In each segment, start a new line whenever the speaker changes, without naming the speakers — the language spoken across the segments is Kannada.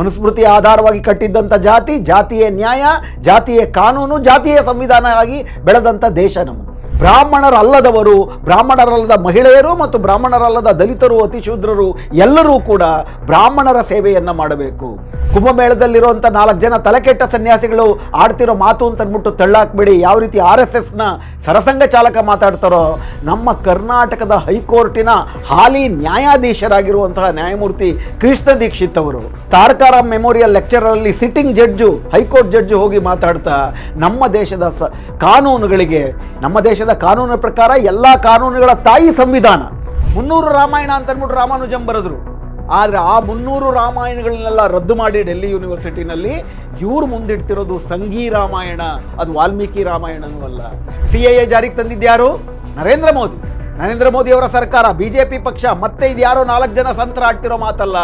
ಮನುಸ್ಮೃತಿ ಆಧಾರವಾಗಿ ಕಟ್ಟಿದ್ದಂಥ ಜಾತಿ ಜಾತಿಯ ನ್ಯಾಯ ಜಾತಿಯ ಕಾನೂನು ಜಾತಿಯ ಸಂವಿಧಾನವಾಗಿ ಬೆಳೆದಂಥ ದೇಶ ನಮ್ಮ ಬ್ರಾಹ್ಮಣರಲ್ಲದವರು ಬ್ರಾಹ್ಮಣರಲ್ಲದ ಮಹಿಳೆಯರು ಮತ್ತು ಬ್ರಾಹ್ಮಣರಲ್ಲದ ದಲಿತರು, ಅತಿಶೂದ್ರರು ಎಲ್ಲರೂ ಕೂಡ ಬ್ರಾಹ್ಮಣರ ಸೇವೆಯನ್ನು ಮಾಡಬೇಕು. ಕುಂಭಮೇಳದಲ್ಲಿರುವಂಥ ನಾಲ್ಕು ಜನ ತಲೆಕೆಟ್ಟ ಸನ್ಯಾಸಿಗಳು ಆಡ್ತಿರೋ ಮಾತು ಅಂತ ಅಂದ್ಬಿಟ್ಟು ತಳ್ಳಾಕ್ಬೇಡಿ. ಯಾವ ರೀತಿ ಆರ್ ಎಸ್ ಎಸ್ನ ಸರಸಂಘ ಚಾಲಕ ಮಾತಾಡ್ತಾರೋ, ನಮ್ಮ ಕರ್ನಾಟಕದ ಹೈಕೋರ್ಟಿನ ಹಾಲಿ ನ್ಯಾಯಾಧೀಶರಾಗಿರುವಂತಹ ನ್ಯಾಯಮೂರ್ತಿ ಕೃಷ್ಣ ದೀಕ್ಷಿತ್ ಅವರು. ತಾರಕಾರ memorial ಲೆಕ್ಚರಲ್ಲಿ sitting judge, high court judge ಹೋಗಿ ಮಾತಾಡ್ತಾ, ನಮ್ಮ ದೇಶದ ಸ, ಕಾನೂನುಗಳಿಗೆ, ನಮ್ಮ ದೇಶದ ಕಾನೂನಿನ ಪ್ರಕಾರ ಎಲ್ಲ ಕಾನೂನುಗಳ ತಾಯಿ ಸಂವಿಧಾನ. ಮುನ್ನೂರು ರಾಮಾಯಣ ಅಂತ ಅಂದ್ಬಿಟ್ಟು ರಾಮಾನುಜಂ ಬರೆದ್ರು. ಆದರೆ ಆ ಮುನ್ನೂರು ರಾಮಾಯಣಗಳನ್ನೆಲ್ಲ ರದ್ದು ಮಾಡಿ ಡೆಲ್ಲಿ ಯೂನಿವರ್ಸಿಟಿನಲ್ಲಿ ಇವ್ರು ಮುಂದಿಡ್ತಿರೋದು ಸಂಘಿ ರಾಮಾಯಣ, ಅದು ವಾಲ್ಮೀಕಿ ರಾಮಾಯಣನೂ ಅಲ್ಲ ಸಿ ಎ ಜಾರಿಗೆ ತಂದಿದ್ಯಾರು ನರೇಂದ್ರ ಮೋದಿ. ನರೇಂದ್ರ ಮೋದಿ ಅವರ ಸರ್ಕಾರ ಪಿ ಪಕ್ಷ, ಮತ್ತೆ ಇದ್ಯಾರೋ ನಾಲ್ಕು ಜನ ಸಂತರ ಆಡ್ತಿರೋ ಮಾತಲ್ಲ.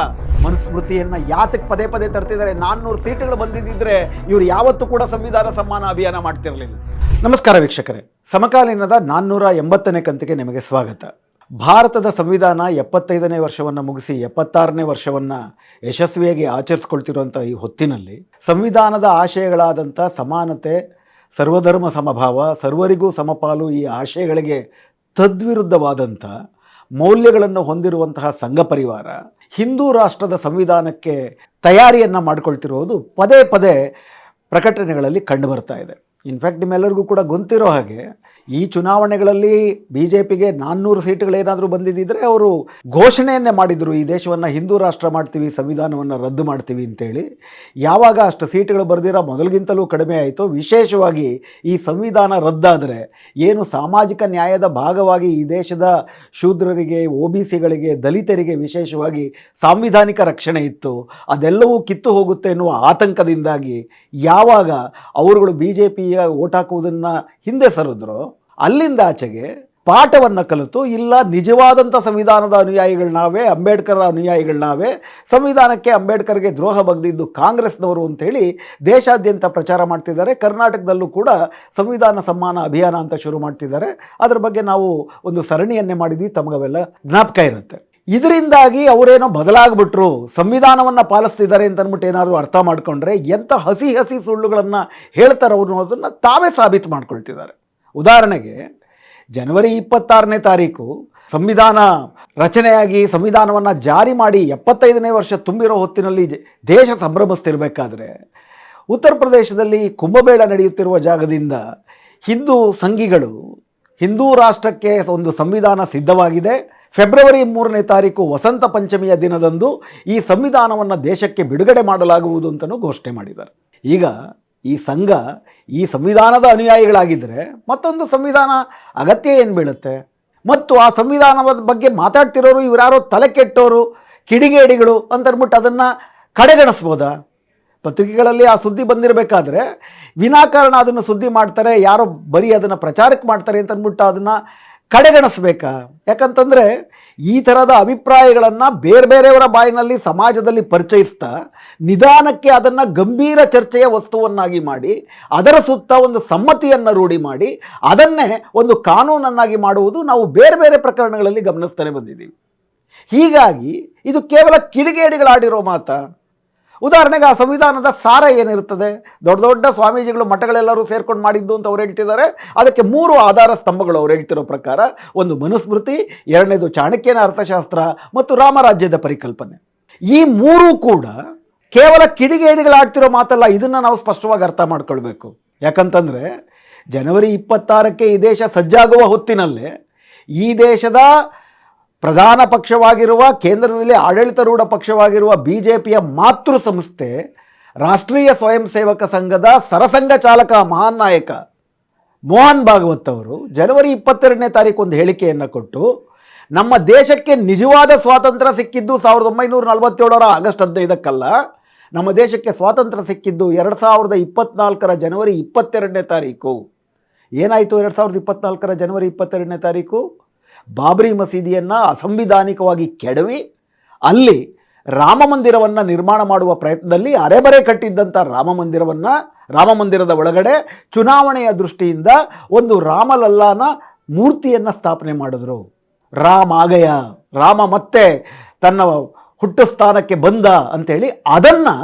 ಮನುಸ್ಮೃತಿಯನ್ನ ಯಾತಕ್ಕೆ ಪದೇ ಪದೇ ತರ್ತಿದ್ದಾರೆ? ನಾನ್ನೂರು ಸೀಟುಗಳು ಬಂದಿದ್ದಿದ್ರೆ ಇವರು ಯಾವತ್ತೂ ಕೂಡ ಸಂವಿಧಾನ ಸಮ್ಮಾನ ಅಭಿಯಾನ ಮಾಡ್ತಿರಲಿಲ್ಲ. ನಮಸ್ಕಾರ ವೀಕ್ಷಕರೇ. ಸಮಕಾಲೀನದ ನಾನ್ನೂರ ಎಂಬತ್ತನೇ ಕಂತಿಗೆ ನಿಮಗೆ ಸ್ವಾಗತ. ಭಾರತದ ಸಂವಿಧಾನ ಎಪ್ಪತ್ತೈದನೇ ವರ್ಷವನ್ನು ಮುಗಿಸಿ ಎಪ್ಪತ್ತಾರನೇ ವರ್ಷವನ್ನು ಯಶಸ್ವಿಯಾಗಿ ಆಚರಿಸ್ಕೊಳ್ತಿರುವಂಥ ಈ ಹೊತ್ತಿನಲ್ಲಿ ಸಂವಿಧಾನದ ಆಶಯಗಳಾದಂಥ ಸಮಾನತೆ, ಸರ್ವಧರ್ಮ ಸಮಭಾವ, ಸರ್ವರಿಗೂ ಸಮಪಾಲು ಈ ಆಶಯಗಳಿಗೆ ತದ್ವಿರುದ್ಧವಾದಂಥ ಮೌಲ್ಯಗಳನ್ನು ಹೊಂದಿರುವಂತಹ ಸಂಘ ಪರಿವಾರ ಹಿಂದೂ ರಾಷ್ಟ್ರದ ಸಂವಿಧಾನಕ್ಕೆ ತಯಾರಿಯನ್ನು ಮಾಡಿಕೊಳ್ತಿರುವುದು ಪದೇ ಪದೇ ಪ್ರಕಟಣೆಗಳಲ್ಲಿ ಕಂಡುಬರ್ತಾ ಇದೆ. ಇನ್ಫ್ಯಾಕ್ಟ್ ನಿಮ್ಮೆಲ್ಲರಿಗೂ ಕೂಡ ಗೊತ್ತಿರೋ ಹಾಗೆ ಈ ಚುನಾವಣೆಗಳಲ್ಲಿ ಬಿ ಜೆ ಪಿಗೆ ನಾನ್ನೂರು ಸೀಟುಗಳೇನಾದರೂ ಬಂದಿದ್ದರೆ ಅವರು ಘೋಷಣೆಯನ್ನೇ ಮಾಡಿದರು, ಈ ದೇಶವನ್ನು ಹಿಂದೂ ರಾಷ್ಟ್ರ ಮಾಡ್ತೀವಿ, ಸಂವಿಧಾನವನ್ನು ರದ್ದು ಮಾಡ್ತೀವಿ ಅಂತೇಳಿ. ಯಾವಾಗ ಅಷ್ಟು ಸೀಟುಗಳು ಬರೆದಿರೋ ಮೊದಲಿಗಿಂತಲೂ ಕಡಿಮೆ ಆಯಿತು, ವಿಶೇಷವಾಗಿ ಈ ಸಂವಿಧಾನ ರದ್ದಾದರೆ, ಏನು ಸಾಮಾಜಿಕ ನ್ಯಾಯದ ಭಾಗವಾಗಿ ಈ ದೇಶದ ಶೂದ್ರರಿಗೆ, ಒ ಬಿ ಸಿಗಳಿಗೆ, ದಲಿತರಿಗೆ ವಿಶೇಷವಾಗಿ ಸಾಂವಿಧಾನಿಕ ರಕ್ಷಣೆ ಇತ್ತು, ಅದೆಲ್ಲವೂ ಕಿತ್ತು ಹೋಗುತ್ತೆ ಎನ್ನುವ ಆತಂಕದಿಂದಾಗಿ ಯಾವಾಗ ಅವರುಗಳು ಬಿ ಜೆ ಪಿಯ ಓಟ್ ಹಾಕುವುದನ್ನು ಹಿಂದೆ ಸರಿದ್ರು ಅಲ್ಲಿಂದ ಆಚೆಗೆ ಪಾಠವನ್ನು ಕಲಿತು, ಇಲ್ಲ ನಿಜವಾದಂಥ ಸಂವಿಧಾನದ ಅನುಯಾಯಿಗಳು ನಾವೇ, ಅಂಬೇಡ್ಕರ್ ಅನುಯಾಯಿಗಳು ನಾವೇ, ಸಂವಿಧಾನಕ್ಕೆ ಅಂಬೇಡ್ಕರ್ಗೆ ದ್ರೋಹ ಬಗ್ದಿದ್ದು ಕಾಂಗ್ರೆಸ್ನವರು ಅಂತೇಳಿ ದೇಶಾದ್ಯಂತ ಪ್ರಚಾರ ಮಾಡ್ತಿದ್ದಾರೆ. ಕರ್ನಾಟಕದಲ್ಲೂ ಕೂಡ ಸಂವಿಧಾನ ಸಮ್ಮಾನ ಅಭಿಯಾನ ಅಂತ ಶುರು ಮಾಡ್ತಿದ್ದಾರೆ. ಅದರ ಬಗ್ಗೆ ನಾವು ಒಂದು ಸರಣಿಯನ್ನೇ ಮಾಡಿದ್ವಿ, ತಮಗವೆಲ್ಲ ಜ್ಞಾಪಕ ಇರುತ್ತೆ. ಇದರಿಂದಾಗಿ ಅವರೇನೋ ಬದಲಾಗ್ಬಿಟ್ರು, ಸಂವಿಧಾನವನ್ನು ಪಾಲಿಸ್ತಿದ್ದಾರೆ ಅಂತ ಅಂದ್ಬಿಟ್ಟು ಏನಾದರೂ ಅರ್ಥ ಮಾಡ್ಕೊಂಡ್ರೆ ಎಂಥ ಹಸಿ ಹಸಿ ಸುಳ್ಳುಗಳನ್ನು ಹೇಳ್ತಾರೆ ಅವರು ಅನ್ನೋದನ್ನು ತಾವೇ ಸಾಬೀತು ಮಾಡ್ಕೊಳ್ತಿದ್ದಾರೆ. ಉದಾಹರಣೆಗೆ ಜನವರಿ ಇಪ್ಪತ್ತಾರನೇ ತಾರೀಕು ಸಂವಿಧಾನ ರಚನೆಯಾಗಿ ಸಂವಿಧಾನವನ್ನು ಜಾರಿ ಮಾಡಿ ಎಪ್ಪತ್ತೈದನೇ ವರ್ಷ ತುಂಬಿರೋ ಹೊತ್ತಿನಲ್ಲಿ ದೇಶ ಸಂಭ್ರಮಿಸ್ತಿರಬೇಕಾದ್ರೆ ಉತ್ತರ ಪ್ರದೇಶದಲ್ಲಿ ಕುಂಭಮೇಳ ನಡೆಯುತ್ತಿರುವ ಜಾಗದಿಂದ ಹಿಂದೂ ಸಂಘಿಗಳು, ಹಿಂದೂ ರಾಷ್ಟ್ರಕ್ಕೆ ಒಂದು ಸಂವಿಧಾನ ಸಿದ್ಧವಾಗಿದೆ. ಫೆಬ್ರವರಿ ಮೂರನೇ ತಾರೀಕು ವಸಂತ ಪಂಚಮಿಯ ದಿನದಂದು ಈ ಸಂವಿಧಾನವನ್ನು ದೇಶಕ್ಕೆ ಬಿಡುಗಡೆ ಮಾಡಲಾಗುವುದು ಅಂತಲೂ ಘೋಷಣೆ ಮಾಡಿದ್ದಾರೆ. ಈಗ ಈ ಸಂಘ ಈ ಸಂವಿಧಾನದ ಅನುಯಾಯಿಗಳಾಗಿದ್ದರೆ ಮತ್ತೊಂದು ಸಂವಿಧಾನ ಅಗತ್ಯ ಏನು ಬೀಳುತ್ತೆ? ಮತ್ತು ಆ ಸಂವಿಧಾನದ ಬಗ್ಗೆ ಮಾತಾಡ್ತಿರೋರು ಇವರಾರೋ ತಲೆ ಕೆಟ್ಟೋರು, ಕಿಡಿಗೇಡಿಗಳು ಅಂತಂದ್ಬಿಟ್ಟು ಅದನ್ನು ಕಡೆಗಣಿಸ್ಬೋದಾ? ಪತ್ರಿಕೆಗಳಲ್ಲಿ ಆ ಸುದ್ದಿ ಬಂದಿರಬೇಕಾದ್ರೆ ವಿನಾಕಾರಣ ಅದನ್ನು ಸುದ್ದಿ ಮಾಡ್ತಾರೆ, ಯಾರೋ ಬರೀ ಅದನ್ನು ಪ್ರಚಾರಕ್ಕೆ ಮಾಡ್ತಾರೆ ಅಂತಂದ್ಬಿಟ್ಟು ಅದನ್ನು ಕಡೆಗಣಿಸ್ಬೇಕಾ? ಯಾಕಂತಂದರೆ ಈ ಥರದ ಅಭಿಪ್ರಾಯಗಳನ್ನು ಬೇರೆ ಬೇರೆಯವರ ಬಾಯಿನಲ್ಲಿ ಸಮಾಜದಲ್ಲಿ ಪರಿಚಯಿಸ್ತಾ, ನಿಧಾನಕ್ಕೆ ಅದನ್ನು ಗಂಭೀರ ಚರ್ಚೆಯ ವಸ್ತುವನ್ನಾಗಿ ಮಾಡಿ, ಅದರ ಸುತ್ತ ಒಂದು ಸಮ್ಮತಿಯನ್ನು ರೂಢಿ ಮಾಡಿ, ಅದನ್ನೇ ಒಂದು ಕಾನೂನನ್ನಾಗಿ ಮಾಡುವುದು ನಾವು ಬೇರೆ ಬೇರೆ ಪ್ರಕರಣಗಳಲ್ಲಿ ಗಮನಿಸ್ತಾನೆ ಬಂದಿದ್ದೀವಿ. ಹೀಗಾಗಿ ಇದು ಕೇವಲ ಕಿಡಿಗೇಡಿಗಳಾಡಿರೋ ಮಾತಾ? ಉದಾಹರಣೆಗೆ ಆ ಸಂವಿಧಾನದ ಸಾರ ಏನಿರ್ತದೆ ದೊಡ್ಡ ದೊಡ್ಡ ಸ್ವಾಮೀಜಿಗಳು ಮಠಗಳೆಲ್ಲರೂ ಸೇರ್ಕೊಂಡು ಮಾಡಿದ್ದು ಅಂತ ಅವ್ರು ಹೇಳ್ತಿದ್ದಾರೆ. ಅದಕ್ಕೆ ಮೂರು ಆಧಾರ ಸ್ತಂಭಗಳು ಅವ್ರು ಹೇಳ್ತಿರೋ ಪ್ರಕಾರ, ಒಂದು ಮನುಸ್ಮೃತಿ, ಎರಡನೇದು ಚಾಣಕ್ಯನ ಅರ್ಥಶಾಸ್ತ್ರ ಮತ್ತು ರಾಮರಾಜ್ಯದ ಪರಿಕಲ್ಪನೆ. ಈ ಮೂರೂ ಕೂಡ ಕೇವಲ ಕಿಡಿಗೇಡಿಗಳಾಡ್ತಿರೋ ಮಾತಲ್ಲ, ಇದನ್ನು ನಾವು ಸ್ಪಷ್ಟವಾಗಿ ಅರ್ಥ ಮಾಡ್ಕೊಳ್ಬೇಕು. ಯಾಕಂತಂದರೆ, ಜನವರಿ ಇಪ್ಪತ್ತಾರಕ್ಕೆ ಈ ದೇಶ ಸಜ್ಜಾಗುವ ಹೊತ್ತಿನಲ್ಲೇ ಈ ದೇಶದ ಪ್ರಧಾನ ಪಕ್ಷವಾಗಿರುವ, ಕೇಂದ್ರದಲ್ಲಿ ಆಡಳಿತಾರೂಢ ಪಕ್ಷವಾಗಿರುವ ಬಿ ಜೆ ಪಿಯ ಮಾತೃ ಸಂಸ್ಥೆ, ರಾಷ್ಟ್ರೀಯ ಸ್ವಯಂ ಸೇವಕ ಸಂಘದ ಸರಸಂಘ ಚಾಲಕ ಮಹಾನ್ ನಾಯಕ ಮೋಹನ್ ಭಾಗವತ್ ಅವರು ಜನವರಿ ಇಪ್ಪತ್ತೆರಡನೇ ತಾರೀಕು ಒಂದು ಹೇಳಿಕೆಯನ್ನು ಕೊಟ್ಟು, ನಮ್ಮ ದೇಶಕ್ಕೆ ನಿಜವಾದ ಸ್ವಾತಂತ್ರ್ಯ ಸಿಕ್ಕಿದ್ದು ಸಾವಿರದ ಒಂಬೈನೂರ ನಲವತ್ತೇಳರ ಆಗಸ್ಟ್ ಹದಿನೈದಕ್ಕಲ್ಲ, ನಮ್ಮ ದೇಶಕ್ಕೆ ಸ್ವಾತಂತ್ರ್ಯ ಸಿಕ್ಕಿದ್ದು ಎರಡು ಸಾವಿರದ ಇಪ್ಪತ್ನಾಲ್ಕರ ಜನವರಿ ಇಪ್ಪತ್ತೆರಡನೇ ತಾರೀಕು. ಏನಾಯಿತು ಎರಡು ಸಾವಿರದ ಇಪ್ಪತ್ನಾಲ್ಕರ ಜನವರಿ ಇಪ್ಪತ್ತೆರಡನೇ ತಾರೀಕು? ಬಾಬ್ರಿ ಮಸೀದಿಯನ್ನು ಅಸಂವಿಧಾನಿಕವಾಗಿ ಕೆಡವಿ ಅಲ್ಲಿ ರಾಮ ಮಂದಿರವನ್ನು ನಿರ್ಮಾಣ ಮಾಡುವ ಪ್ರಯತ್ನದಲ್ಲಿ ಅರೆಬರೆ ಕಟ್ಟಿದ್ದಂಥ ರಾಮ ಮಂದಿರವನ್ನು, ರಾಮ ಮಂದಿರದ ಒಳಗಡೆ ಚುನಾವಣೆಯ ದೃಷ್ಟಿಯಿಂದ ಒಂದು ರಾಮಲಲ್ಲಾನ ಮೂರ್ತಿಯನ್ನು ಸ್ಥಾಪನೆ ಮಾಡಿದ್ರು. ರಾಮ ಆಗಯ ರಾಮ ಮತ್ತೆ ತನ್ನ ಹುಟ್ಟು ಸ್ಥಾನಕ್ಕೆ ಬಂದ ಅಂಥೇಳಿ ಅದನ್ನು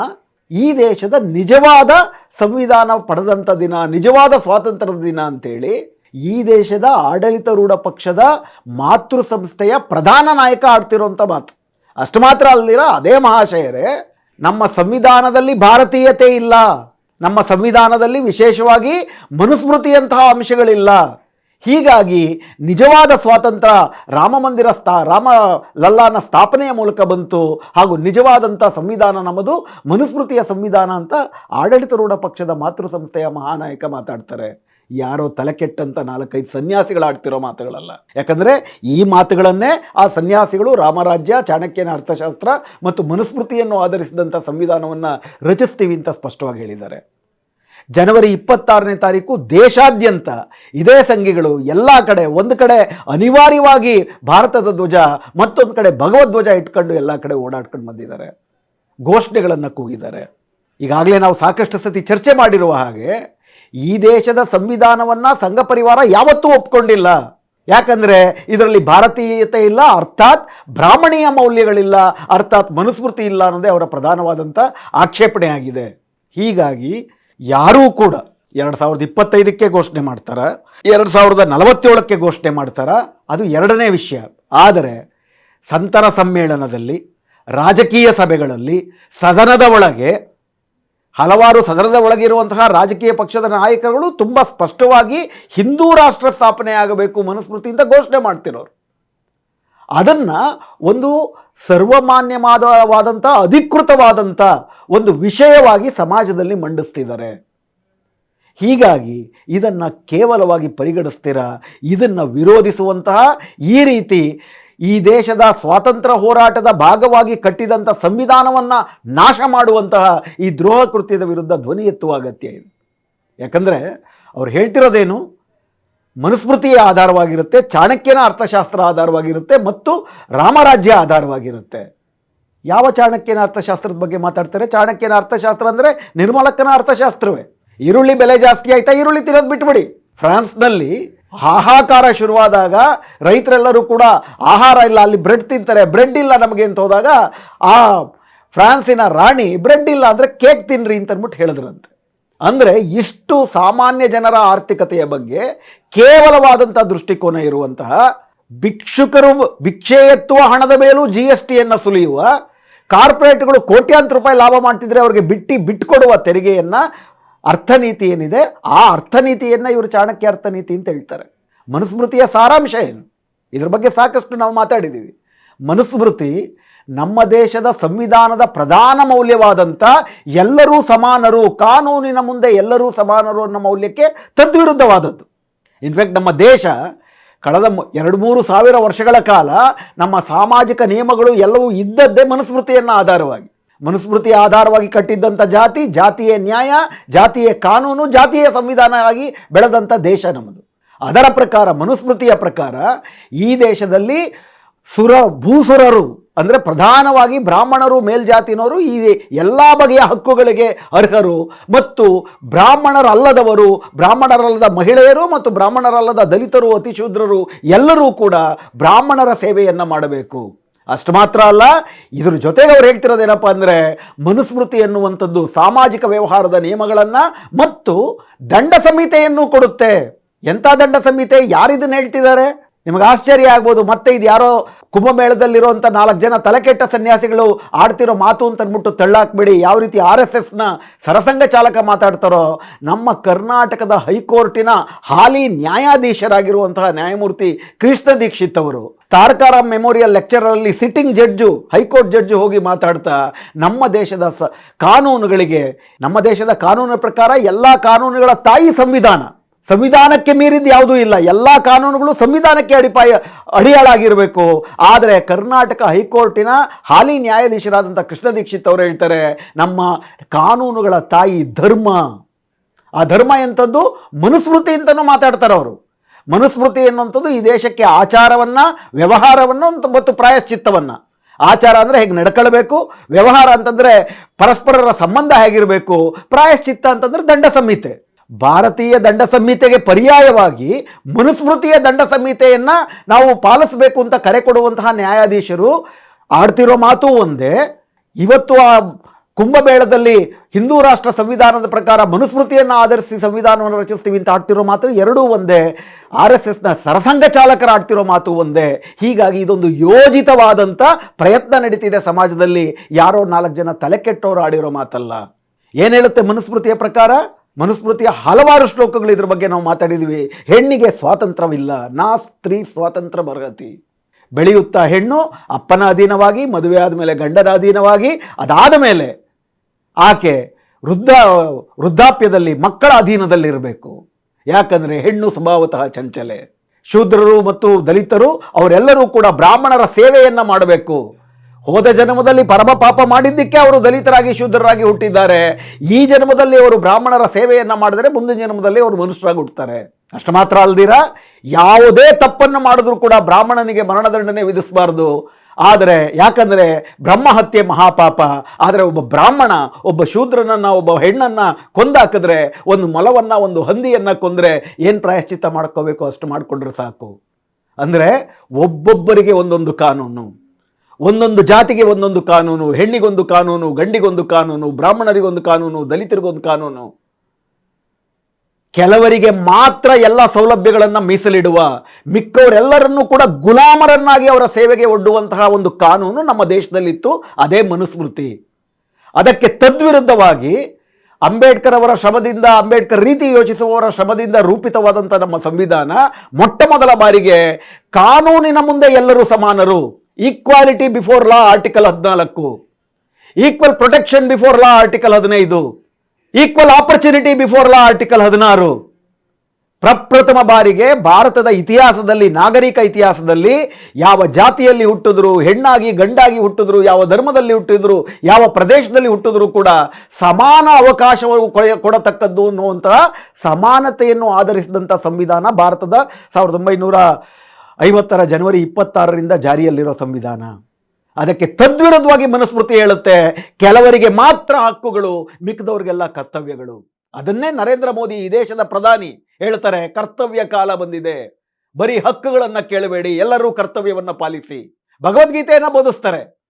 ಈ ದೇಶದ ನಿಜವಾದ ಸಂವಿಧಾನ ಪಡೆದಂಥ ದಿನ, ನಿಜವಾದ ಸ್ವಾತಂತ್ರ್ಯದ ದಿನ ಅಂತೇಳಿ ಈ ದೇಶದ ಆಡಳಿತಾರೂಢ ಪಕ್ಷದ ಮಾತೃ ಸಂಸ್ಥೆಯ ಪ್ರಧಾನ ನಾಯಕ ಆಡ್ತಿರೋಂಥ ಮಾತು. ಅಷ್ಟು ಮಾತ್ರ ಅಲ್ದಿರ, ಅದೇ ಮಹಾಶಯರೇ, ನಮ್ಮ ಸಂವಿಧಾನದಲ್ಲಿ ಭಾರತೀಯತೆ ಇಲ್ಲ. ನಮ್ಮ ಸಂವಿಧಾನದಲ್ಲಿ ವಿಶೇಷವಾಗಿ ಮನುಸ್ಮೃತಿಯಂತಹ ಅಂಶಗಳಿಲ್ಲ. ಹೀಗಾಗಿ ನಿಜವಾದ ಸ್ವಾತಂತ್ರ್ಯ ರಾಮ ಮಂದಿರ ಸ್ಥಾ, ರಾಮ ಲಲ್ಲಾನ ಸ್ಥಾಪನೆಯ ಮೂಲಕ ಬಂತು ಹಾಗೂ ನಿಜವಾದಂಥ ಸಂವಿಧಾನ ನಮ್ಮದು ಮನುಸ್ಮೃತಿಯ ಸಂವಿಧಾನ ಅಂತ ಆಡಳಿತಾರೂಢ ಪಕ್ಷದ ಮಾತೃ ಸಂಸ್ಥೆಯ ಮಹಾನಾಯಕ ಮಾತಾಡ್ತಾರೆ. ಯಾರೋ ತಲೆಕೆಟ್ಟಂಥ ನಾಲ್ಕೈದು ಸನ್ಯಾಸಿಗಳು ಆಡ್ತಿರೋ ಮಾತುಗಳಲ್ಲ. ಯಾಕಂದರೆ ಈ ಮಾತುಗಳನ್ನೇ ಆ ಸನ್ಯಾಸಿಗಳು ರಾಮರಾಜ್ಯ, ಚಾಣಕ್ಯನ ಅರ್ಥಶಾಸ್ತ್ರ ಮತ್ತು ಮನುಸ್ಮೃತಿಯನ್ನು ಆಧರಿಸಿದಂಥ ಸಂವಿಧಾನವನ್ನು ರಚಿಸ್ತೀವಿ ಅಂತ ಸ್ಪಷ್ಟವಾಗಿ ಹೇಳಿದ್ದಾರೆ. ಜನವರಿ ಇಪ್ಪತ್ತಾರನೇ ತಾರೀಕು ದೇಶಾದ್ಯಂತ ಇದೇ ಸಂಘಿಗಳು ಎಲ್ಲ ಕಡೆ, ಒಂದು ಕಡೆ ಅನಿವಾರ್ಯವಾಗಿ ಭಾರತದ ಧ್ವಜ, ಮತ್ತೊಂದು ಕಡೆ ಭಗವದ್ಧ್ವಜ ಇಟ್ಕೊಂಡು ಎಲ್ಲ ಕಡೆ ಓಡಾಡ್ಕೊಂಡು ಬಂದಿದ್ದಾರೆ. ಘೋಷಣೆಗಳನ್ನು ಕೂಗಿದ್ದಾರೆ. ಈಗಾಗಲೇ ನಾವು ಸಾಕಷ್ಟು ಸತಿ ಚರ್ಚೆ ಮಾಡಿರುವ ಹಾಗೆ ಈ ದೇಶದ ಸಂವಿಧಾನವನ್ನು ಸಂಘ ಪರಿವಾರ ಯಾವತ್ತೂ ಒಪ್ಕೊಂಡಿಲ್ಲ. ಯಾಕಂದರೆ ಇದರಲ್ಲಿ ಭಾರತೀಯತೆ ಇಲ್ಲ, ಅರ್ಥಾತ್ ಬ್ರಾಹ್ಮಣೀಯ ಮೌಲ್ಯಗಳಿಲ್ಲ, ಅರ್ಥಾತ್ ಮನುಸ್ಮೃತಿ ಇಲ್ಲ ಅನ್ನೋದೇ ಅವರ ಪ್ರಧಾನವಾದಂಥ ಆಕ್ಷೇಪಣೆ ಆಗಿದೆ. ಹೀಗಾಗಿ ಯಾರೂ ಕೂಡ ಎರಡು ಸಾವಿರದ ಇಪ್ಪತ್ತೈದಕ್ಕೆ ಘೋಷಣೆ ಮಾಡ್ತಾರೆ, ಎರಡು ಸಾವಿರದ ನಲವತ್ತೇಳಕ್ಕೆ ಘೋಷಣೆ ಮಾಡ್ತಾರ, ಅದು ಎರಡನೇ ವಿಷಯ. ಆದರೆ ಸಂತರ ಸಮ್ಮೇಳನದಲ್ಲಿ, ರಾಜಕೀಯ ಸಭೆಗಳಲ್ಲಿ, ಸದನದ ಒಳಗೆ ಹಲವಾರು ಸದನದ ಒಳಗಿರುವಂತಹ ರಾಜಕೀಯ ಪಕ್ಷದ ನಾಯಕರುಗಳು ತುಂಬ ಸ್ಪಷ್ಟವಾಗಿ ಹಿಂದೂ ರಾಷ್ಟ್ರ ಸ್ಥಾಪನೆ ಆಗಬೇಕು ಮನುಸ್ಮೃತಿಯಿಂದ ಘೋಷಣೆ ಮಾಡ್ತಿರೋರು. ಅದನ್ನು ಒಂದು ಸರ್ವಮಾನ್ಯವಾದವಾದಂಥ ಅಧಿಕೃತವಾದಂಥ ಒಂದು ವಿಷಯವಾಗಿ ಸಮಾಜದಲ್ಲಿ ಮಂಡಿಸ್ತಿದ್ದಾರೆ. ಹೀಗಾಗಿ ಇದನ್ನು ಕೇವಲವಾಗಿ ಪರಿಗಣಿಸ್ತೀರ? ಇದನ್ನು ವಿರೋಧಿಸುವಂತಹ ಈ ರೀತಿ ಈ ದೇಶದ ಸ್ವಾತಂತ್ರ್ಯ ಹೋರಾಟದ ಭಾಗವಾಗಿ ಕಟ್ಟಿದಂಥ ಸಂವಿಧಾನವನ್ನು ನಾಶ ಮಾಡುವಂತಹ ಈ ದ್ರೋಹ ಕೃತ್ಯದ ವಿರುದ್ಧ ಧ್ವನಿ ಎತ್ತುವ ಅಗತ್ಯ ಇದೆ. ಯಾಕಂದರೆ ಅವ್ರು ಹೇಳ್ತಿರೋದೇನು? ಮನುಸ್ಮೃತಿಯ ಆಧಾರವಾಗಿರುತ್ತೆ, ಚಾಣಕ್ಯನ ಅರ್ಥಶಾಸ್ತ್ರ ಆಧಾರವಾಗಿರುತ್ತೆ ಮತ್ತು ರಾಮರಾಜ್ಯ ಆಧಾರವಾಗಿರುತ್ತೆ. ಯಾವ ಚಾಣಕ್ಯನ ಅರ್ಥಶಾಸ್ತ್ರದ ಬಗ್ಗೆ ಮಾತಾಡ್ತಾರೆ? ಚಾಣಕ್ಯನ ಅರ್ಥಶಾಸ್ತ್ರ ಅಂದರೆ ನಿರ್ಮಲಕ್ಕನ ಅರ್ಥಶಾಸ್ತ್ರವೇ. ಈರುಳ್ಳಿ ಬೆಲೆ ಜಾಸ್ತಿ ಆಯಿತಾ? ಈರುಳ್ಳಿ ತಿನ್ನೋದು ಬಿಟ್ಬಿಡಿ. ಫ್ರಾನ್ಸ್ನಲ್ಲಿ ಹಾಹಾಕಾರ ಶುರುವಾದಾಗ ರೈತರೆಲ್ಲರೂ ಕೂಡ ಆಹಾರ ಇಲ್ಲ, ಅಲ್ಲಿ ಬ್ರೆಡ್ ತಿಂತಾರೆ, ಬ್ರೆಡ್ ಇಲ್ಲ ನಮಗೆ ಅಂತ ಹೋದಾಗ ಆ ಫ್ರಾನ್ಸಿನ ರಾಣಿ ಬ್ರೆಡ್ ಇಲ್ಲ ಅಂದರೆ ಕೇಕ್ ತಿನ್ರಿ ಅಂತ ಅಂದ್ಬಿಟ್ಟು ಹೇಳಿದ್ರಂತೆ. ಅಂದರೆ ಇಷ್ಟು ಸಾಮಾನ್ಯ ಜನರ ಆರ್ಥಿಕತೆಯ ಬಗ್ಗೆ ಕೇವಲವಾದಂಥ ದೃಷ್ಟಿಕೋನ ಇರುವಂತಹ ಭಿಕ್ಷುಕರು ಭಿಕ್ಷೆ ಎತ್ತುವ ಹಣದ ಮೇಲೂ ಜಿ ಎಸ್ ಟಿಯನ್ನು ಸುಲಿಯುವ, ಕಾರ್ಪೊರೇಟ್ಗಳು ಕೋಟ್ಯಾಂತರ ರೂಪಾಯಿ ಲಾಭ ಮಾಡ್ತಿದ್ರೆ ಅವರಿಗೆ ಬಿಟ್ಟು ಬಿಟ್ಕೊಡುವ ತೆರಿಗೆಯನ್ನು ಅರ್ಥನೀತಿ ಏನಿದೆ, ಆ ಅರ್ಥನೀತಿಯನ್ನು ಇವರು ಚಾಣಕ್ಯ ಅರ್ಥನೀತಿ ಅಂತ ಹೇಳ್ತಾರೆ. ಮನುಸ್ಮೃತಿಯ ಸಾರಾಂಶ ಏನು? ಇದ್ರ ಬಗ್ಗೆ ಸಾಕಷ್ಟು ನಾವು ಮಾತಾಡಿದ್ದೀವಿ ಮನುಸ್ಮೃತಿ ನಮ್ಮ ದೇಶದ ಸಂವಿಧಾನದ ಪ್ರಧಾನ ಮೌಲ್ಯವಾದಂಥ ಎಲ್ಲರೂ ಸಮಾನರು, ಕಾನೂನಿನ ಮುಂದೆ ಎಲ್ಲರೂ ಸಮಾನರು ಅನ್ನೋ ಮೌಲ್ಯಕ್ಕೆ ತದ್ವಿರುದ್ಧವಾದದ್ದು. ಇನ್ಫ್ಯಾಕ್ಟ್ ನಮ್ಮ ದೇಶ ಕಳೆದ ಎರಡು ಮೂರು ಸಾವಿರ ವರ್ಷಗಳ ಕಾಲ ನಮ್ಮ ಸಾಮಾಜಿಕ ನಿಯಮಗಳು ಎಲ್ಲವೂ ಇದ್ದದ್ದೇ ಮನುಸ್ಮೃತಿಯನ್ನು ಆಧಾರವಾಗಿ. ಮನುಸ್ಮೃತಿಯ ಆಧಾರವಾಗಿ ಕಟ್ಟಿದ್ದಂಥ ಜಾತಿ, ಜಾತಿಯ ನ್ಯಾಯ, ಜಾತಿಯ ಕಾನೂನು, ಜಾತಿಯ ಸಂವಿಧಾನವಾಗಿ ಬೆಳೆದಂಥ ದೇಶ ನಮ್ಮದು. ಅದರ ಪ್ರಕಾರ, ಮನುಸ್ಮೃತಿಯ ಪ್ರಕಾರ ಈ ದೇಶದಲ್ಲಿ ಸುರ, ಭೂಸುರರು ಅಂದರೆ ಪ್ರಧಾನವಾಗಿ ಬ್ರಾಹ್ಮಣರು, ಮೇಲ್ಜಾತಿನವರು ಈ ಎಲ್ಲ ಬಗೆಯ ಹಕ್ಕುಗಳಿಗೆ ಅರ್ಹರು ಮತ್ತು ಬ್ರಾಹ್ಮಣರಲ್ಲದವರು, ಬ್ರಾಹ್ಮಣರಲ್ಲದ ಮಹಿಳೆಯರು ಮತ್ತು ಬ್ರಾಹ್ಮಣರಲ್ಲದ ದಲಿತರು, ಅತಿಶೂದ್ರರು ಎಲ್ಲರೂ ಕೂಡ ಬ್ರಾಹ್ಮಣರ ಸೇವೆಯನ್ನು ಮಾಡಬೇಕು. ಅಷ್ಟು ಮಾತ್ರ ಅಲ್ಲ, ಇದ್ರ ಜೊತೆಗೆ ಅವ್ರು ಹೇಳ್ತಿರೋದೇನಪ್ಪ ಅಂದರೆ ಮನುಸ್ಮೃತಿ ಎನ್ನುವಂಥದ್ದು ಸಾಮಾಜಿಕ ವ್ಯವಹಾರದ ನಿಯಮಗಳನ್ನು ಮತ್ತು ದಂಡ ಸಂಹಿತೆಯನ್ನು ಕೊಡುತ್ತೆ. ಎಂಥ ದಂಡ ಸಂಹಿತೆ? ಯಾರಿದನ್ನು ಹೇಳ್ತಿದ್ದಾರೆ? ನಿಮಗೆ ಆಶ್ಚರ್ಯ ಆಗ್ಬೋದು. ಮತ್ತೆ ಇದು ಯಾರೋ ಕುಂಭಮೇಳದಲ್ಲಿರುವಂಥ ನಾಲ್ಕು ಜನ ತಲೆಕೆಟ್ಟ ಸನ್ಯಾಸಿಗಳು ಆಡ್ತಿರೋ ಮಾತು ಅಂತ ಅಂದ್ಬಿಟ್ಟು ತಳ್ಳಾಕ್ಬೇಡಿ. ಯಾವ ರೀತಿ ಆರ್ ಎಸ್ ಎಸ್ನ ಸರಸಂಘ ಚಾಲಕ ಮಾತಾಡ್ತಾರೋ, ನಮ್ಮ ಕರ್ನಾಟಕದ ಹೈಕೋರ್ಟಿನ ಹಾಲಿ ನ್ಯಾಯಾಧೀಶರಾಗಿರುವಂತಹ ನ್ಯಾಯಮೂರ್ತಿ ಕೃಷ್ಣ ದೀಕ್ಷಿತ್ ಅವರು. Tarakaram memorial ಲೆಕ್ಚರಲ್ಲಿ sitting judge, high court judge ಹೋಗಿ ಮಾತಾಡ್ತಾ ನಮ್ಮ ದೇಶದ ಸ ಕಾನೂನುಗಳಿಗೆ, ನಮ್ಮ ದೇಶದ ಕಾನೂನಿನ ಪ್ರಕಾರ ಎಲ್ಲ ಕಾನೂನುಗಳ ತಾಯಿ ಸಂವಿಧಾನ. ಸಂವಿಧಾನಕ್ಕೆ ಮೀರಿದ್ದು ಯಾವುದೂ ಇಲ್ಲ. ಎಲ್ಲ ಕಾನೂನುಗಳು ಸಂವಿಧಾನಕ್ಕೆ ಅಡಿಪಾಯ, ಅಡಿಯಾಳಾಗಿರಬೇಕು. ಆದರೆ ಕರ್ನಾಟಕ ಹೈಕೋರ್ಟಿನ ಹಾಲಿ ನ್ಯಾಯಾಧೀಶರಾದಂಥ ಕೃಷ್ಣ ದೀಕ್ಷಿತ್ ಅವರು ಹೇಳ್ತಾರೆ, ನಮ್ಮ ಕಾನೂನುಗಳ ತಾಯಿ ಧರ್ಮ. ಆ ಧರ್ಮ ಎಂಥದ್ದು? ಮನುಸ್ಮೃತಿ ಅಂತಲೂ ಮಾತಾಡ್ತಾರೆ ಅವರು ಮನುಸ್ಮೃತಿ ಎನ್ನುವಂಥದ್ದು ಈ ದೇಶಕ್ಕೆ ಆಚಾರವನ್ನು, ವ್ಯವಹಾರವನ್ನು ಮತ್ತು ಪ್ರಾಯಶ್ಚಿತ್ತವನ್ನು. ಆಚಾರ ಅಂದರೆ ಹೇಗೆ ನಡ್ಕೊಳ್ಬೇಕು, ವ್ಯವಹಾರ ಅಂತಂದರೆ ಪರಸ್ಪರರ ಸಂಬಂಧ ಹೇಗಿರಬೇಕು, ಪ್ರಾಯಶ್ಚಿತ್ತ ಅಂತಂದರೆ ದಂಡ ಸಂಹಿತೆ. ಭಾರತೀಯ ದಂಡ ಸಂಹಿತೆಗೆ ಪರ್ಯಾಯವಾಗಿ ಮನುಸ್ಮೃತಿಯ ದಂಡ ಸಂಹಿತೆಯನ್ನು ನಾವು ಪಾಲಿಸಬೇಕು ಅಂತ ಕರೆ ಕೊಡುವಂತಹ ನ್ಯಾಯಾಧೀಶರು, ಆಡ್ತಿರೋ ಮಾತು ಒಂದೇ, ಇವತ್ತು ಆ ಕುಂಭಮೇಳದಲ್ಲಿ ಹಿಂದೂ ರಾಷ್ಟ್ರ ಸಂವಿಧಾನದ ಪ್ರಕಾರ ಮನುಸ್ಮೃತಿಯನ್ನು ಆಧರಿಸಿ ಸಂವಿಧಾನವನ್ನು ರಚಿಸ್ತೀವಿ ಅಂತ ಆಡ್ತಿರೋ ಮಾತು ಎರಡೂ ಒಂದೇ. ಆರ್ ಎಸ್ ಎಸ್ನ ಸರಸಂಘ ಚಾಲಕರ ಆಡ್ತಿರೋ ಮಾತು ಒಂದೇ. ಹೀಗಾಗಿ ಇದೊಂದು ಯೋಜಿತವಾದಂಥ ಪ್ರಯತ್ನ ನಡೀತಿದೆ ಸಮಾಜದಲ್ಲಿ. ಯಾರೋ ನಾಲ್ಕು ಜನ ತಲೆ ಕೆಟ್ಟವರು ಆಡಿರೋ ಮಾತಲ್ಲ. ಏನು ಹೇಳುತ್ತೆ ಮನುಸ್ಮೃತಿಯ ಪ್ರಕಾರ? ಮನುಸ್ಮೃತಿಯ ಹಲವಾರು ಶ್ಲೋಕಗಳು ಇದ್ರ ಬಗ್ಗೆ ನಾವು ಮಾತಾಡಿದ್ವಿ. ಹೆಣ್ಣಿಗೆ ಸ್ವಾತಂತ್ರ್ಯವಿಲ್ಲ. ನಾ ಸ್ತ್ರೀ ಸ್ವಾತಂತ್ರ್ಯ ಬರಗತಿ ಬೆಳೆಯುತ್ತಾ ಹೆಣ್ಣು ಅಪ್ಪನ ಅಧೀನವಾಗಿ, ಮದುವೆ ಆದಮೇಲೆ ಗಂಡನ ಅಧೀನವಾಗಿ, ಅದಾದ ಮೇಲೆ ಆಕೆ ವೃದ್ಧ, ವೃದ್ಧಾಪ್ಯದಲ್ಲಿ ಮಕ್ಕಳ ಅಧೀನದಲ್ಲಿರಬೇಕು. ಯಾಕಂದರೆ ಹೆಣ್ಣು ಸ್ವಭಾವತಃ ಚಂಚಲೆ. ಶೂದ್ರರು ಮತ್ತು ದಲಿತರು ಅವರೆಲ್ಲರೂ ಕೂಡ ಬ್ರಾಹ್ಮಣರ ಸೇವೆಯನ್ನು ಮಾಡಬೇಕು. ಹೋದ ಜನ್ಮದಲ್ಲಿ ಪರಮ ಪಾಪ ಮಾಡಿದ್ದಕ್ಕೆ ಅವರು ದಲಿತರಾಗಿ, ಶೂದ್ರರಾಗಿ ಹುಟ್ಟಿದ್ದಾರೆ. ಈ ಜನ್ಮದಲ್ಲಿ ಅವರು ಬ್ರಾಹ್ಮಣರ ಸೇವೆಯನ್ನು ಮಾಡಿದರೆ ಮುಂದಿನ ಜನ್ಮದಲ್ಲಿ ಅವರು ಮನುಷ್ಯರಾಗಿ ಹುಟ್ಟುತ್ತಾರೆ. ಅಷ್ಟು ಮಾತ್ರ ಅಲ್ದಿರ? ಯಾವುದೇ ತಪ್ಪನ್ನು ಮಾಡಿದ್ರೂ ಕೂಡ ಬ್ರಾಹ್ಮಣನಿಗೆ ಮರಣದಂಡನೆ ವಿಧಿಸಬಾರ್ದು. ಆದರೆ ಯಾಕಂದರೆ ಬ್ರಹ್ಮಹತ್ಯೆ ಮಹಾಪಾಪ, ಆದರೆ ಒಬ್ಬ ಬ್ರಾಹ್ಮಣ, ಒಬ್ಬ ಶೂದ್ರನನ್ನು, ಒಬ್ಬ ಹೆಣ್ಣನ್ನು ಕೊಂದಾಕಿದ್ರೆ, ಒಂದು ಮೊಲವನ್ನು, ಒಂದು ಹಂದಿಯನ್ನು ಕೊಂದರೆ ಏನು ಪ್ರಾಯಶ್ಚಿತ್ತ ಮಾಡ್ಕೋಬೇಕು ಅಷ್ಟು ಮಾಡಿಕೊಂಡ್ರೆ ಸಾಕು. ಅಂದರೆ ಒಬ್ಬೊಬ್ಬರಿಗೆ ಒಂದೊಂದು ಕಾನೂನು. ಒಂದೊಂದು ಜಾತಿಗೆ ಒಂದೊಂದು ಕಾನೂನು, ಹೆಣ್ಣಿಗೊಂದು ಕಾನೂನು, ಗಂಡಿಗೊಂದು ಕಾನೂನು, ಬ್ರಾಹ್ಮಣರಿಗೊಂದು ಕಾನೂನು, ದಲಿತರಿಗೊಂದು ಕಾನೂನು. ಕೆಲವರಿಗೆ ಮಾತ್ರ ಎಲ್ಲ ಸೌಲಭ್ಯಗಳನ್ನು ಮೀಸಲಿಡುವ ಮಿಕ್ಕವರೆಲ್ಲರನ್ನೂ ಕೂಡ ಗುಲಾಮರನ್ನಾಗಿ ಅವರ ಸೇವೆಗೆ ಒಡ್ಡುವಂತಹ ಒಂದು ಕಾನೂನು ನಮ್ಮ ದೇಶದಲ್ಲಿತ್ತು, ಅದೇ ಮನುಸ್ಮೃತಿ. ಅದಕ್ಕೆ ತದ್ವಿರುದ್ಧವಾಗಿ ಅಂಬೇಡ್ಕರ್ ಅವರ ಶ್ರಮದಿಂದ, ಅಂಬೇಡ್ಕರ್ ರೀತಿ ಯೋಚಿಸುವವರ ಶ್ರಮದಿಂದ ರೂಪಿತವಾದಂಥ ನಮ್ಮ ಸಂವಿಧಾನ ಮೊಟ್ಟ ಮೊದಲ ಬಾರಿಗೆ ಕಾನೂನಿನ ಮುಂದೆ ಎಲ್ಲರೂ ಸಮಾನರು. ಈಕ್ವಾಲಿಟಿ ಬಿಫೋರ್ ಲಾ ಆರ್ಟಿಕಲ್ ಹದಿನಾಲ್ಕು. Equal protection before law article ಹದಿನೈದು. Equal opportunity before law article ಹದಿನಾರು. ಪ್ರಪ್ರಥಮ ಬಾರಿಗೆ ಭಾರತದ ಇತಿಹಾಸದಲ್ಲಿ, ನಾಗರಿಕ ಇತಿಹಾಸದಲ್ಲಿ ಯಾವ ಜಾತಿಯಲ್ಲಿ ಹುಟ್ಟಿದ್ರು, ಹೆಣ್ಣಾಗಿ, ಗಂಡಾಗಿ ಹುಟ್ಟಿದ್ರು, ಯಾವ ಧರ್ಮದಲ್ಲಿ ಹುಟ್ಟಿದ್ರು, ಯಾವ ಪ್ರದೇಶದಲ್ಲಿ ಹುಟ್ಟಿದ್ರು ಕೂಡ ಸಮಾನ ಅವಕಾಶವನ್ನು ಕೊಡತಕ್ಕದ್ದು ಅನ್ನುವಂತಹ ಸಮಾನತೆಯನ್ನು ಆಧರಿಸಿದಂಥ ಸಂವಿಧಾನ ಭಾರತದ ಸಾವಿರದ ಒಂಬೈನೂರ ಐವತ್ತರ ಜನವರಿ ಇಪ್ಪತ್ತಾರರಿಂದ ಜಾರಿಯಲ್ಲಿರೋ ಸಂವಿಧಾನ. ಅದಕ್ಕೆ ತದ್ವಿರುದ್ಧವಾಗಿ ಮನುಸ್ಮೃತಿ ಹೇಳುತ್ತೆ, ಕೆಲವರಿಗೆ ಮಾತ್ರ ಹಕ್ಕುಗಳು ಮಿಕ್ಕದವ್ರಿಗೆಲ್ಲ ಕರ್ತವ್ಯಗಳು. ಅದನ್ನೇ ನರೇಂದ್ರ ಮೋದಿ ಈ ದೇಶದ ಪ್ರಧಾನಿ ಹೇಳ್ತಾರೆ, ಕರ್ತವ್ಯ ಕಾಲ ಬಂದಿದೆ. ಬರೀ ಹಕ್ಕುಗಳನ್ನ ಕೇಳಬೇಡಿ, ಎಲ್ಲರೂ ಕರ್ತವ್ಯವನ್ನ ಪಾಲಿಸಿ. ಭಗವದ್ಗೀತೆಯನ್ನ ಬೋಧಿಸ್ತಾರೆ.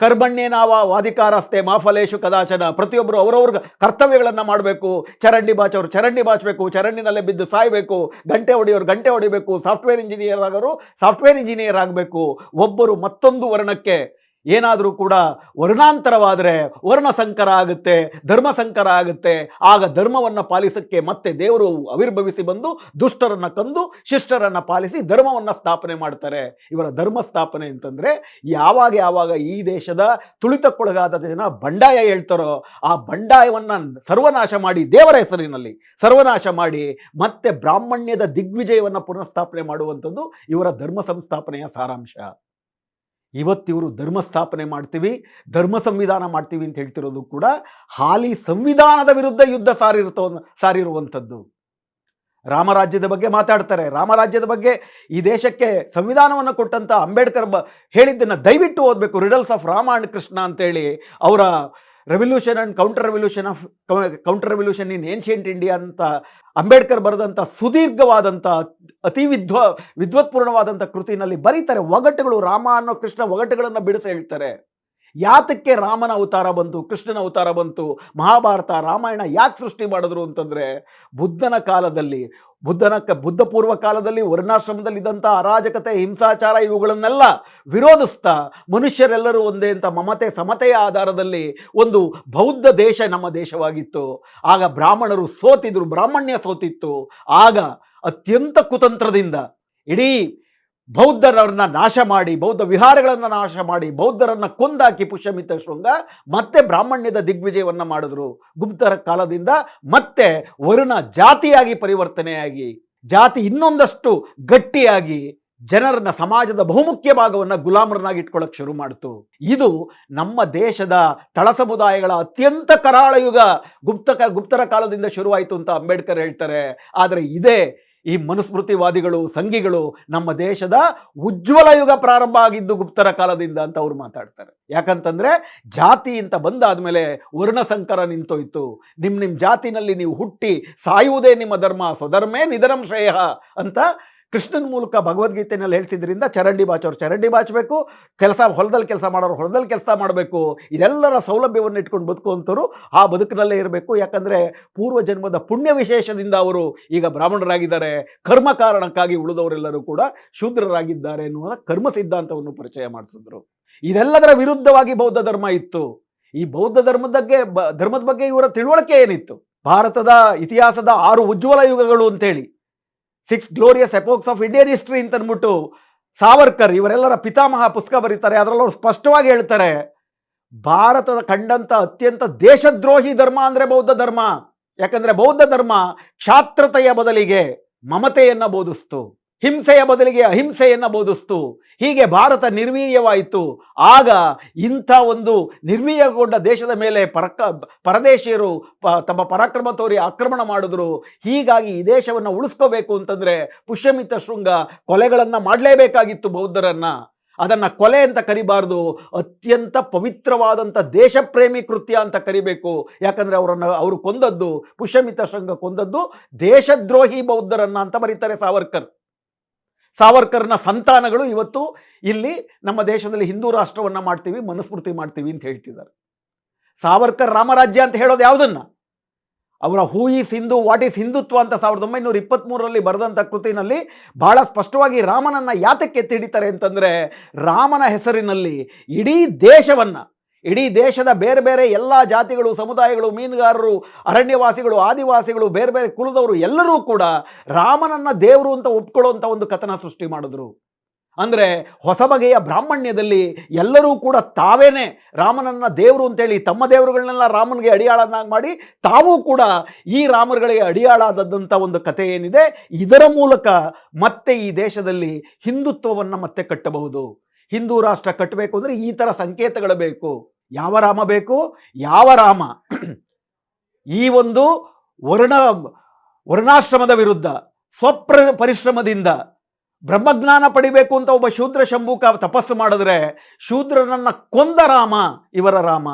ಕರ್ಮಣ್ಯೇನಾವ ವಾದಿಕಾರಸ್ತೆ ಮಾಫಲೇಶು ಕದಾಚನ. ಪ್ರತಿಯೊಬ್ಬರು ಅವರವ್ರ ಕರ್ತವ್ಯಗಳನ್ನು ಮಾಡಬೇಕು. ಚರಂಡಿ ಬಾಚೋರು ಚರಂಡಿ ಬಾಚಬೇಕು. ಚರಂಡಿನಲ್ಲೇ ಬಿದ್ದು ಸಾಯಬೇಕು. ಗಂಟೆ ಹೊಡೆಯೋರು ಗಂಟೆ ಹೊಡಿಬೇಕು. ಸಾಫ್ಟ್ವೇರ್ ಇಂಜಿನಿಯರ್ ಆಗೋರು ಸಾಫ್ಟ್ವೇರ್ ಇಂಜಿನಿಯರ್ ಆಗಬೇಕು. ಒಬ್ಬರು ಮತ್ತೊಂದು ವರ್ಣಕ್ಕೆ ಏನಾದರೂ ಕೂಡ ವರ್ಣಾಂತರವಾದರೆ ವರ್ಣ ಸಂಕರ ಆಗುತ್ತೆ ಧರ್ಮ ಸಂಕರ ಆಗುತ್ತೆ. ಆಗ ಧರ್ಮವನ್ನು ಪಾಲಿಸಕ್ಕೆ ಮತ್ತೆ ದೇವರು ಅವಿರ್ಭವಿಸಿ ಬಂದು ದುಷ್ಟರನ್ನು ಕಂದು ಶಿಷ್ಟರನ್ನು ಪಾಲಿಸಿ ಧರ್ಮವನ್ನು ಸ್ಥಾಪನೆ ಮಾಡ್ತಾರೆ. ಇವರ ಧರ್ಮ ಸ್ಥಾಪನೆ ಅಂತಂದರೆ ಯಾವಾಗ ಯಾವಾಗ ಈ ದೇಶದ ತುಳಿತಕ್ಕೊಳಗಾದ ಜನ ಬಂಡಾಯ ಹೇಳ್ತಾರೋ ಆ ಬಂಡಾಯವನ್ನು ಸರ್ವನಾಶ ಮಾಡಿ ದೇವರ ಹೆಸರಿನಲ್ಲಿ ಸರ್ವನಾಶ ಮಾಡಿ ಮತ್ತೆ ಬ್ರಾಹ್ಮಣ್ಯದ ದಿಗ್ವಿಜಯವನ್ನು ಪುನಃಸ್ಥಾಪನೆ ಮಾಡುವಂಥದ್ದು ಇವರ ಧರ್ಮ ಸಂಸ್ಥಾಪನೆಯ ಸಾರಾಂಶ. ಇವತ್ತಿವರು ಧರ್ಮ ಸ್ಥಾಪನೆ ಮಾಡ್ತೀವಿ, ಧರ್ಮ ಸಂವಿಧಾನ ಮಾಡ್ತೀವಿ ಅಂತ ಹೇಳ್ತಿರೋದು ಕೂಡ ಹಾಲಿ ಸಂವಿಧಾನದ ವಿರುದ್ಧ ಯುದ್ಧ ಸಾರಿರ್ತೋ ಸಾರಿರುವಂಥದ್ದು. ರಾಮರಾಜ್ಯದ ಬಗ್ಗೆ ಮಾತಾಡ್ತಾರೆ. ರಾಮರಾಜ್ಯದ ಬಗ್ಗೆ ಈ ದೇಶಕ್ಕೆ ಸಂವಿಧಾನವನ್ನು ಕೊಟ್ಟಂಥ ಅಂಬೇಡ್ಕರ್ ಬ ಹೇಳಿದ್ದನ್ನು ದಯವಿಟ್ಟು ಓದಬೇಕು. Riddles of Rama and Krishna ಅಂತೇಳಿ ಅವರ revolution and counter revolution of counter revolution in ancient India ಅಂತ, ಅಂಬೇಡ್ಕರ್ ಬರೆದಂಥ ಸುದೀರ್ಘವಾದಂಥ, ಅತಿ ವಿದ್ವ ವಿದ್ವತ್ಪೂರ್ಣವಾದಂಥ ಕೃತಿನಲ್ಲಿ ಬರೀತಾರೆ. ಒಗಟುಗಳು ರಾಮ ಅನ್ನೋ ಕೃಷ್ಣ ಒಗಟುಗಳನ್ನು ಬಿಡಿಸಿ ಹೇಳ್ತಾರೆ. ಯಾತಕ್ಕೆ ರಾಮನ ಅವತಾರ ಬಂತು, ಕೃಷ್ಣನ ಅವತಾರ ಬಂತು, ಮಹಾಭಾರತ, ರಾಮಾಯಣ ಯಾಕೆ ಸೃಷ್ಟಿ ಮಾಡಿದ್ರು ಅಂತಂದರೆ, ಬುದ್ಧನ ಕಾಲದಲ್ಲಿ, ಬುದ್ಧನ ಕ ಬುದ್ಧ ಪೂರ್ವ ಕಾಲದಲ್ಲಿ, ವರ್ಣಾಶ್ರಮದಲ್ಲಿದ್ದಂಥ ಅರಾಜಕತೆ, ಹಿಂಸಾಚಾರ ಇವುಗಳನ್ನೆಲ್ಲ ವಿರೋಧಿಸ್ತಾ ಮನುಷ್ಯರೆಲ್ಲರೂ ಒಂದೇ ಅಂತ ಮಮತೆ, ಸಮತೆಯ ಆಧಾರದಲ್ಲಿ ಒಂದು ಬೌದ್ಧ ದೇಶ ನಮ್ಮ ದೇಶವಾಗಿತ್ತು. ಆಗ ಬ್ರಾಹ್ಮಣರು ಸೋತಿದ್ರು, ಬ್ರಾಹ್ಮಣ್ಯ ಸೋತಿತ್ತು. ಆಗ ಅತ್ಯಂತ ಕುತಂತ್ರದಿಂದ, ಇಡೀ ಬೌದ್ಧರನ್ನ ನಾಶ ಮಾಡಿ, ಬೌದ್ಧ ವಿಹಾರಗಳನ್ನು ನಾಶ ಮಾಡಿ, ಬೌದ್ಧರನ್ನ ಕೊಂದಾಕಿ ಪುಷ್ಯಮಿತ ಶೃಂಗ ಮತ್ತೆ ಬ್ರಾಹ್ಮಣ್ಯದ ದಿಗ್ವಿಜಯವನ್ನು ಮಾಡಿದ್ರು. ಗುಪ್ತರ ಕಾಲದಿಂದ ಮತ್ತೆ ವರುಣ ಜಾತಿಯಾಗಿ ಪರಿವರ್ತನೆಯಾಗಿ, ಜಾತಿ ಇನ್ನೊಂದಷ್ಟು ಗಟ್ಟಿಯಾಗಿ ಜನರನ್ನ ಸಮಾಜದ ಬಹುಮುಖ್ಯ ಭಾಗವನ್ನು ಗುಲಾಮರನ್ನಾಗಿ ಇಟ್ಕೊಳ್ಳೋಕೆ ಶುರು ಮಾಡಿತು. ಇದು ನಮ್ಮ ದೇಶದ ತಳ ಸಮುದಾಯಗಳ ಅತ್ಯಂತ ಕರಾಳ ಯುಗ ಗುಪ್ತ ಗುಪ್ತರ ಕಾಲದಿಂದ ಶುರುವಾಯಿತು ಅಂತ ಅಂಬೇಡ್ಕರ್ ಹೇಳ್ತಾರೆ. ಆದರೆ ಇದೇ ಈ ಮನುಸ್ಮೃತಿವಾದಿಗಳು, ಸಂಘಿಗಳು ನಮ್ಮ ದೇಶದ ಉಜ್ವಲ ಯುಗ ಪ್ರಾರಂಭ ಆಗಿದ್ದು ಗುಪ್ತರ ಕಾಲದಿಂದ ಅಂತ ಅವ್ರು ಮಾತಾಡ್ತಾರೆ. ಯಾಕಂತಂದ್ರೆ ಜಾತಿ ಅಂತ ಬಂದಾದ್ಮೇಲೆ ವರ್ಣ ವರ್ಣಸಂಕರ ನಿಂತೋಯ್ತು. ನಿಮ್ಮ ನಿಮ್ಮ ಜಾತಿನಲ್ಲಿ ನೀವು ಹುಟ್ಟಿ ಸಾಯುವುದೇ ನಿಮ್ಮ ಧರ್ಮ, ಸ್ವಧರ್ಮೇ ನಿಧನಂ ಶ್ರೇಯ ಅಂತ ಕೃಷ್ಣನ ಮೂಲಕ ಭಗವದ್ಗೀತೆಯಲ್ಲಿ ಹೇಳ್ತಿದ್ದರಿಂದ ಚರಂಡಿ ಬಾಚೋರು ಚರಂಡಿ ಬಾಚಬೇಕು, ಕೆಲಸ ಹೊಲದಲ್ಲಿ ಕೆಲಸ ಮಾಡೋರು ಹೊಲದಲ್ಲಿ ಕೆಲಸ ಮಾಡಬೇಕು, ಇದೆಲ್ಲರ ಸೌಲಭ್ಯವನ್ನು ಇಟ್ಕೊಂಡು ಬದುಕುವಂಥವ್ರು ಆ ಬದುಕಿನಲ್ಲೇ ಇರಬೇಕು. ಯಾಕಂದರೆ ಪೂರ್ವ ಜನ್ಮದ ಪುಣ್ಯ ವಿಶೇಷದಿಂದ ಅವರು ಈಗ ಬ್ರಾಹ್ಮಣರಾಗಿದ್ದಾರೆ, ಕರ್ಮ ಕಾರಣಕ್ಕಾಗಿ ಉಳಿದವರೆಲ್ಲರೂ ಕೂಡ ಶೂದ್ರರಾಗಿದ್ದಾರೆ ಎನ್ನುವ ಕರ್ಮ ಸಿದ್ಧಾಂತವನ್ನು ಪರಿಚಯ ಮಾಡಿಸಿದ್ರು. ಇದೆಲ್ಲದರ ವಿರುದ್ಧವಾಗಿ ಬೌದ್ಧ ಧರ್ಮ ಇತ್ತು. ಈ ಬೌದ್ಧ ಧರ್ಮದ ಬಗ್ಗೆ, ಬ, ಧರ್ಮದ ಬಗ್ಗೆ ಇವರ ತಿಳುವಳಿಕೆ ಏನಿತ್ತು? ಭಾರತದ ಇತಿಹಾಸದ ಆರು ಉಜ್ವಲ ಯುಗಗಳು ಅಂತೇಳಿ. Six glorious epochs of Indian history ಅಂತ ಅಂದ್ಬಿಟ್ಟು ಸಾವರ್ಕರ್, ಇವರೆಲ್ಲರ ಪಿತಾಮಹ ಪುಸ್ತಕ ಬರೀತಾರೆ. ಅದರಲ್ಲಿ ಅವರು ಸ್ಪಷ್ಟವಾಗಿ ಹೇಳ್ತಾರೆ, ಭಾರತದ ಕಂಡಂತ ಅತ್ಯಂತ ದೇಶದ್ರೋಹಿ ಧರ್ಮ ಅಂದ್ರೆ ಬೌದ್ಧ ಧರ್ಮ. ಯಾಕಂದ್ರೆ ಬೌದ್ಧ ಧರ್ಮ ಕ್ಷಾತ್ರತೆಯ ಬದಲಿಗೆ ಮಮತೆಯನ್ನು ಬೋಧಿಸ್ತು. ಹಿಂಸೆಯ ಬದಲಿಗೆ ಅಹಿಂಸೆಯನ್ನು ಬೋಧಿಸ್ತು. ಹೀಗೆ ಭಾರತ ನಿರ್ವೀಯವಾಯಿತು ಆಗ ಇಂಥ ಒಂದು ನಿರ್ವೀಯಗೊಂಡ ದೇಶದ ಮೇಲೆ ಪರಕ ಪರದೇಶಿಯರು ಪ ತಮ್ಮ ಪರಾಕ್ರಮ ತೋರಿ ಆಕ್ರಮಣ ಮಾಡಿದ್ರು. ಹೀಗಾಗಿ ಈ ದೇಶವನ್ನು ಉಳಿಸ್ಕೋಬೇಕು ಅಂತಂದ್ರೆ ಪುಷ್ಯಮಿತ ಶೃಂಗ ಕೊಲೆಗಳನ್ನು ಮಾಡಲೇಬೇಕಾಗಿತ್ತು ಬೌದ್ಧರನ್ನ. ಅದನ್ನ ಕೊಲೆ ಅಂತ ಕರಿಬಾರ್ದು. ಅತ್ಯಂತ ಪವಿತ್ರವಾದಂಥ ದೇಶಪ್ರೇಮಿ ಕೃತ್ಯ ಅಂತ ಕರಿಬೇಕು. ಯಾಕಂದ್ರೆ ಅವರನ್ನು ಅವರು ಕೊಂದದ್ದು ಪುಷ್ಯಮಿತ ಶೃಂಗ ಕೊಂದದ್ದು ದೇಶದ್ರೋಹಿ ಬೌದ್ಧರನ್ನ ಅಂತ ಬರೀತಾರೆ ಸಾವರ್ಕರ್. ಸಾವರ್ಕರ್ನ ಸಂತಾನಗಳು ಇವತ್ತು ಇಲ್ಲಿ ನಮ್ಮ ದೇಶದಲ್ಲಿ ಹಿಂದೂ ರಾಷ್ಟ್ರವನ್ನ ಮಾಡ್ತೀವಿ ಮನುಸ್ಮೃತಿ ಮಾಡ್ತೀವಿ ಅಂತ ಹೇಳ್ತಿದ್ದಾರೆ. ಸಾವರ್ಕರ್ ರಾಮರಾಜ್ಯ ಅಂತ ಹೇಳೋದು ಯಾವುದನ್ನ? ಅವರ who is Hindu what is Hindutva ಅಂತ ಸಾವಿರದ ಒಂಬೈನೂರ ಇಪ್ಪತ್ತ್ಮೂರರಲ್ಲಿ ಬರೆದಂಥ ಕೃತಿನಲ್ಲಿ ಭಾಳ ಸ್ಪಷ್ಟವಾಗಿ ರಾಮನನ್ನ ಯಾತಕ್ಕೆ ಎತ್ತಿ ಹಿಡಿತಾರೆ ಅಂತಂದರೆ ರಾಮನ ಹೆಸರಿನಲ್ಲಿ ಇಡೀ ದೇಶವನ್ನ ಇಡೀ ದೇಶದ ಬೇರೆ ಬೇರೆ ಎಲ್ಲ ಜಾತಿಗಳು, ಸಮುದಾಯಗಳು, ಮೀನುಗಾರರು, ಅರಣ್ಯವಾಸಿಗಳು, ಆದಿವಾಸಿಗಳು, ಬೇರೆ ಬೇರೆ ಕುಲದವರು ಎಲ್ಲರೂ ಕೂಡ ರಾಮನನ್ನ ದೇವರು ಅಂತ ಒಪ್ಕೊಳ್ಳುವಂಥ ಒಂದು ಕಥನ ಸೃಷ್ಟಿ ಮಾಡಿದ್ರು. ಅಂದರೆ ಹೊಸ ಬಗೆಯ ಬ್ರಾಹ್ಮಣ್ಯದಲ್ಲಿ ಎಲ್ಲರೂ ಕೂಡ ತಾವೇನೇ ರಾಮನನ್ನ ದೇವರು ಅಂತೇಳಿ ತಮ್ಮ ದೇವರುಗಳನ್ನೆಲ್ಲ ರಾಮನಿಗೆ ಅಡಿಯಾಳನ್ನಾಗಿ ಮಾಡಿ ತಾವೂ ಕೂಡ ಈ ರಾಮರುಗಳಿಗೆ ಅಡಿಯಾಳಾದದ್ದಂಥ ಒಂದು ಕಥೆ ಏನಿದೆ. ಇದರ ಮೂಲಕ ಮತ್ತೆ ಈ ದೇಶದಲ್ಲಿ ಹಿಂದುತ್ವವನ್ನು ಮತ್ತೆ ಕಟ್ಟಬಹುದು. ಹಿಂದೂ ರಾಷ್ಟ್ರ ಕಟ್ಟಬೇಕು ಅಂದರೆ ಈ ಥರ ಸಂಕೇತಗಳು ಬೇಕು. ಯಾವ ರಾಮ ಬೇಕು? ಯಾವ ರಾಮ? ಈ ಒಂದು ವರ್ಣ, ವರ್ಣಾಶ್ರಮದ ವಿರುದ್ಧ, ಸ್ವಪ್ರ ಪರಿಶ್ರಮದಿಂದ ಬ್ರಹ್ಮಜ್ಞಾನ ಪಡಿಬೇಕು ಅಂತ ಒಬ್ಬ ಶೂದ್ರ ಶಂಭುಕ ತಪಸ್ಸು ಮಾಡಿದ್ರೆ ಶೂದ್ರನನ್ನ ಕೊಂದ ರಾಮ, ಇವರ ರಾಮ.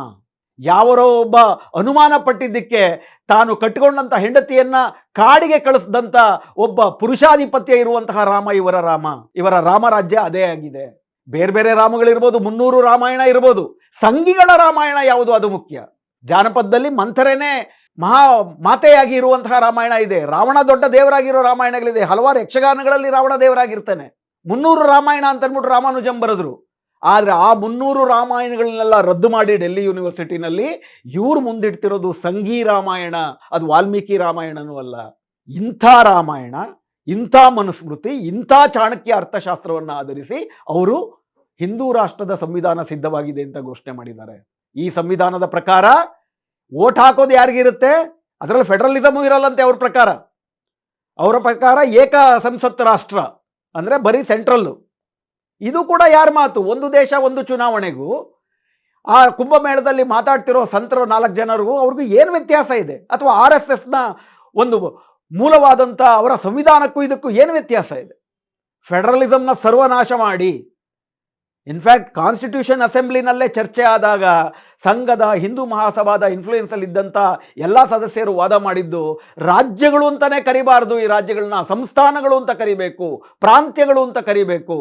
ಯಾವರೋ ಒಬ್ಬ ಅನುಮಾನ ಪಟ್ಟಿದ್ದಕ್ಕೆ ತಾನು ಕಟ್ಟಿಕೊಂಡಂತ ಹೆಂಡತಿಯನ್ನ ಕಾಡಿಗೆ ಕಳಿಸಿದಂತ ಒಬ್ಬ ಪುರುಷಾಧಿಪತ್ಯ ಇರುವಂತಹ ರಾಮ, ಇವರ ರಾಮ. ಇವರ ರಾಮರಾಜ್ಯ ಅದೇ ಆಗಿದೆ. ಬೇರೆ ಬೇರೆ ರಾಮಗಳಿರ್ಬೋದು, ಮುನ್ನೂರು ರಾಮಾಯಣ ಇರ್ಬೋದು. ಸಂಘಿಗಳ ರಾಮಾಯಣ ಯಾವುದು ಅದು ಮುಖ್ಯ? ಜಾನಪದದಲ್ಲಿ ಮಂಥರೇನೆ ಮಹಾ ಮಾತೆಯಾಗಿ ಇರುವಂತಹ ರಾಮಾಯಣ ಇದೆ. ರಾವಣ ದೊಡ್ಡ ದೇವರಾಗಿರೋ ರಾಮಾಯಣಗಳಿದೆ. ಹಲವಾರು ಯಕ್ಷಗಾನಗಳಲ್ಲಿ ರಾವಣ ದೇವರಾಗಿರ್ತಾನೆ. ಮುನ್ನೂರು ರಾಮಾಯಣ ಅಂತ ಅಂದ್ಬಿಟ್ಟು ರಾಮಾನುಜಂ ಬರೆದ್ರು. ಆದರೆ ಆ ಮುನ್ನೂರು ರಾಮಾಯಣಗಳನ್ನೆಲ್ಲ ರದ್ದು ಮಾಡಿ ಡೆಲ್ಲಿ ಯೂನಿವರ್ಸಿಟಿನಲ್ಲಿ ಇವ್ರು ಮುಂದಿಡ್ತಿರೋದು ಸಂಘಿ ರಾಮಾಯಣ, ಅದು ವಾಲ್ಮೀಕಿ ರಾಮಾಯಣನೂ ಅಲ್ಲ. ಇಂಥ ರಾಮಾಯಣ, ಇಂಥ ಮನುಸ್ಮೃತಿ, ಇಂಥ ಚಾಣಕ್ಯ ಅರ್ಥಶಾಸ್ತ್ರವನ್ನು ಆಧರಿಸಿ ಅವರು ಹಿಂದೂ ರಾಷ್ಟ್ರದ ಸಂವಿಧಾನ ಸಿದ್ಧವಾಗಿದೆ ಅಂತ ಘೋಷಣೆ ಮಾಡಿದ್ದಾರೆ. ಈ ಸಂವಿಧಾನದ ಪ್ರಕಾರ ಓಟ್ ಹಾಕೋದು ಯಾರಿಗಿರುತ್ತೆ ಅದರಲ್ಲಿ ಫೆಡರಲಿಸಮು ಇರಲ್ಲಂತೆ ಅವ್ರ ಪ್ರಕಾರ. ಅವರ ಪ್ರಕಾರ ಏಕ ಸಂಸತ್ ರಾಷ್ಟ್ರ ಅಂದರೆ ಬರೀ ಸೆಂಟ್ರಲ್ಲು. ಇದು ಕೂಡ ಯಾರ ಮಾತು? ಒಂದು ದೇಶ, ಒಂದು ಚುನಾವಣೆಗೂ ಆ ಕುಂಭಮೇಳದಲ್ಲಿ ಮಾತಾಡ್ತಿರೋ ಸಂತರು ನಾಲ್ಕು ಜನರಿಗೂ ಅವ್ರಿಗೂ ಏನು ವ್ಯತ್ಯಾಸ ಇದೆ? ಅಥವಾ ಆರ್ ಎಸ್ ಎಸ್ನ ಒಂದು ಮೂಲವಾದಂಥ ಅವರ ಸಂವಿಧಾನಕ್ಕೂ ಇದಕ್ಕೂ ಏನು ವ್ಯತ್ಯಾಸ ಇದೆ? ಫೆಡರಲಿಸಮ್ನ ಸರ್ವನಾಶ ಮಾಡಿ ಇನ್ಫ್ಯಾಕ್ಟ್ ಕಾನ್ಸ್ಟಿಟ್ಯೂಷನ್ ಅಸೆಂಬ್ಲಿನಲ್ಲೇ ಚರ್ಚೆ ಆದಾಗ ಸಂಘದ ಹಿಂದೂ ಮಹಾಸಭಾದ ಇನ್ಫ್ಲೂಯೆನ್ಸಲ್ಲಿದ್ದಂಥ ಎಲ್ಲ ಸದಸ್ಯರು ವಾದ ಮಾಡಿದ್ದು, ರಾಜ್ಯಗಳು ಅಂತಲೇ ಕರಿಬಾರ್ದು, ಈ ರಾಜ್ಯಗಳನ್ನ ಸಂಸ್ಥಾನಗಳು ಅಂತ ಕರಿಬೇಕು, ಪ್ರಾಂತ್ಯಗಳು ಅಂತ ಕರಿಬೇಕು.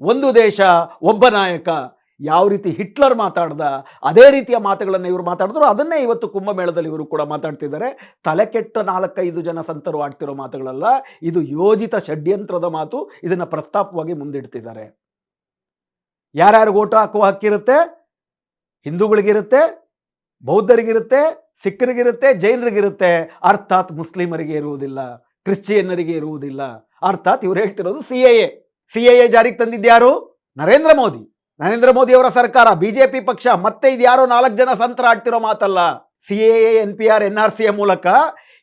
ಒಂದು ದೇಶ, ಒಬ್ಬ ನಾಯಕ, ಯಾವ ರೀತಿ ಹಿಟ್ಲರ್ ಮಾತಾಡ್ದ, ಅದೇ ರೀತಿಯ ಮಾತುಗಳನ್ನು ಇವರು ಮಾತಾಡಿದ್ರು. ಅದನ್ನೇ ಇವತ್ತು ಕುಂಭಮೇಳದಲ್ಲಿ ಇವರು ಕೂಡ ಮಾತಾಡ್ತಿದ್ದಾರೆ. ತಲೆ ಕೆಟ್ಟ ನಾಲ್ಕೈದು ಜನ ಸಂತರು ಆಡ್ತಿರೋ ಮಾತುಗಳಲ್ಲ, ಇದು ಯೋಜಿತ ಷಡ್ಯಂತ್ರದ ಮಾತು, ಇದನ್ನು ಪ್ರಸ್ತಾಪವಾಗಿ ಮುಂದಿಡ್ತಿದ್ದಾರೆ. ಯಾರ್ಯಾರು ಓಟು ಹಾಕುವ ಹಕ್ಕಿರುತ್ತೆ? ಹಿಂದೂಗಳಿಗಿರುತ್ತೆ, ಬೌದ್ಧರಿಗಿರುತ್ತೆ, ಸಿಖ್ಖರಿಗಿರುತ್ತೆ, ಜೈನರಿಗಿರುತ್ತೆ. ಅರ್ಥಾತ್ ಮುಸ್ಲಿಮರಿಗೆ ಇರುವುದಿಲ್ಲ, ಕ್ರಿಶ್ಚಿಯನ್ನರಿಗೆ ಇರುವುದಿಲ್ಲ. ಅರ್ಥಾತ್ ಇವ್ರು ಹೇಳ್ತಿರೋದು ಸಿ ಎ ಸಿ ಎ ಜಾರಿಗೆ ತಂದಿದ್ಯಾರು ನರೇಂದ್ರ ಮೋದಿ. ನರೇಂದ್ರ ಮೋದಿ ಅವರ ಸರ್ಕಾರ, ಬಿಜೆಪಿ ಪಕ್ಷ, ಮತ್ತೆ ಇದ್ಯಾರೋ ನಾಲ್ಕು ಜನ ಸಂತರ ಆಡ್ತಿರೋ ಮಾತಲ್ಲ. C A N P R, N R ಸಿಯ ಮೂಲಕ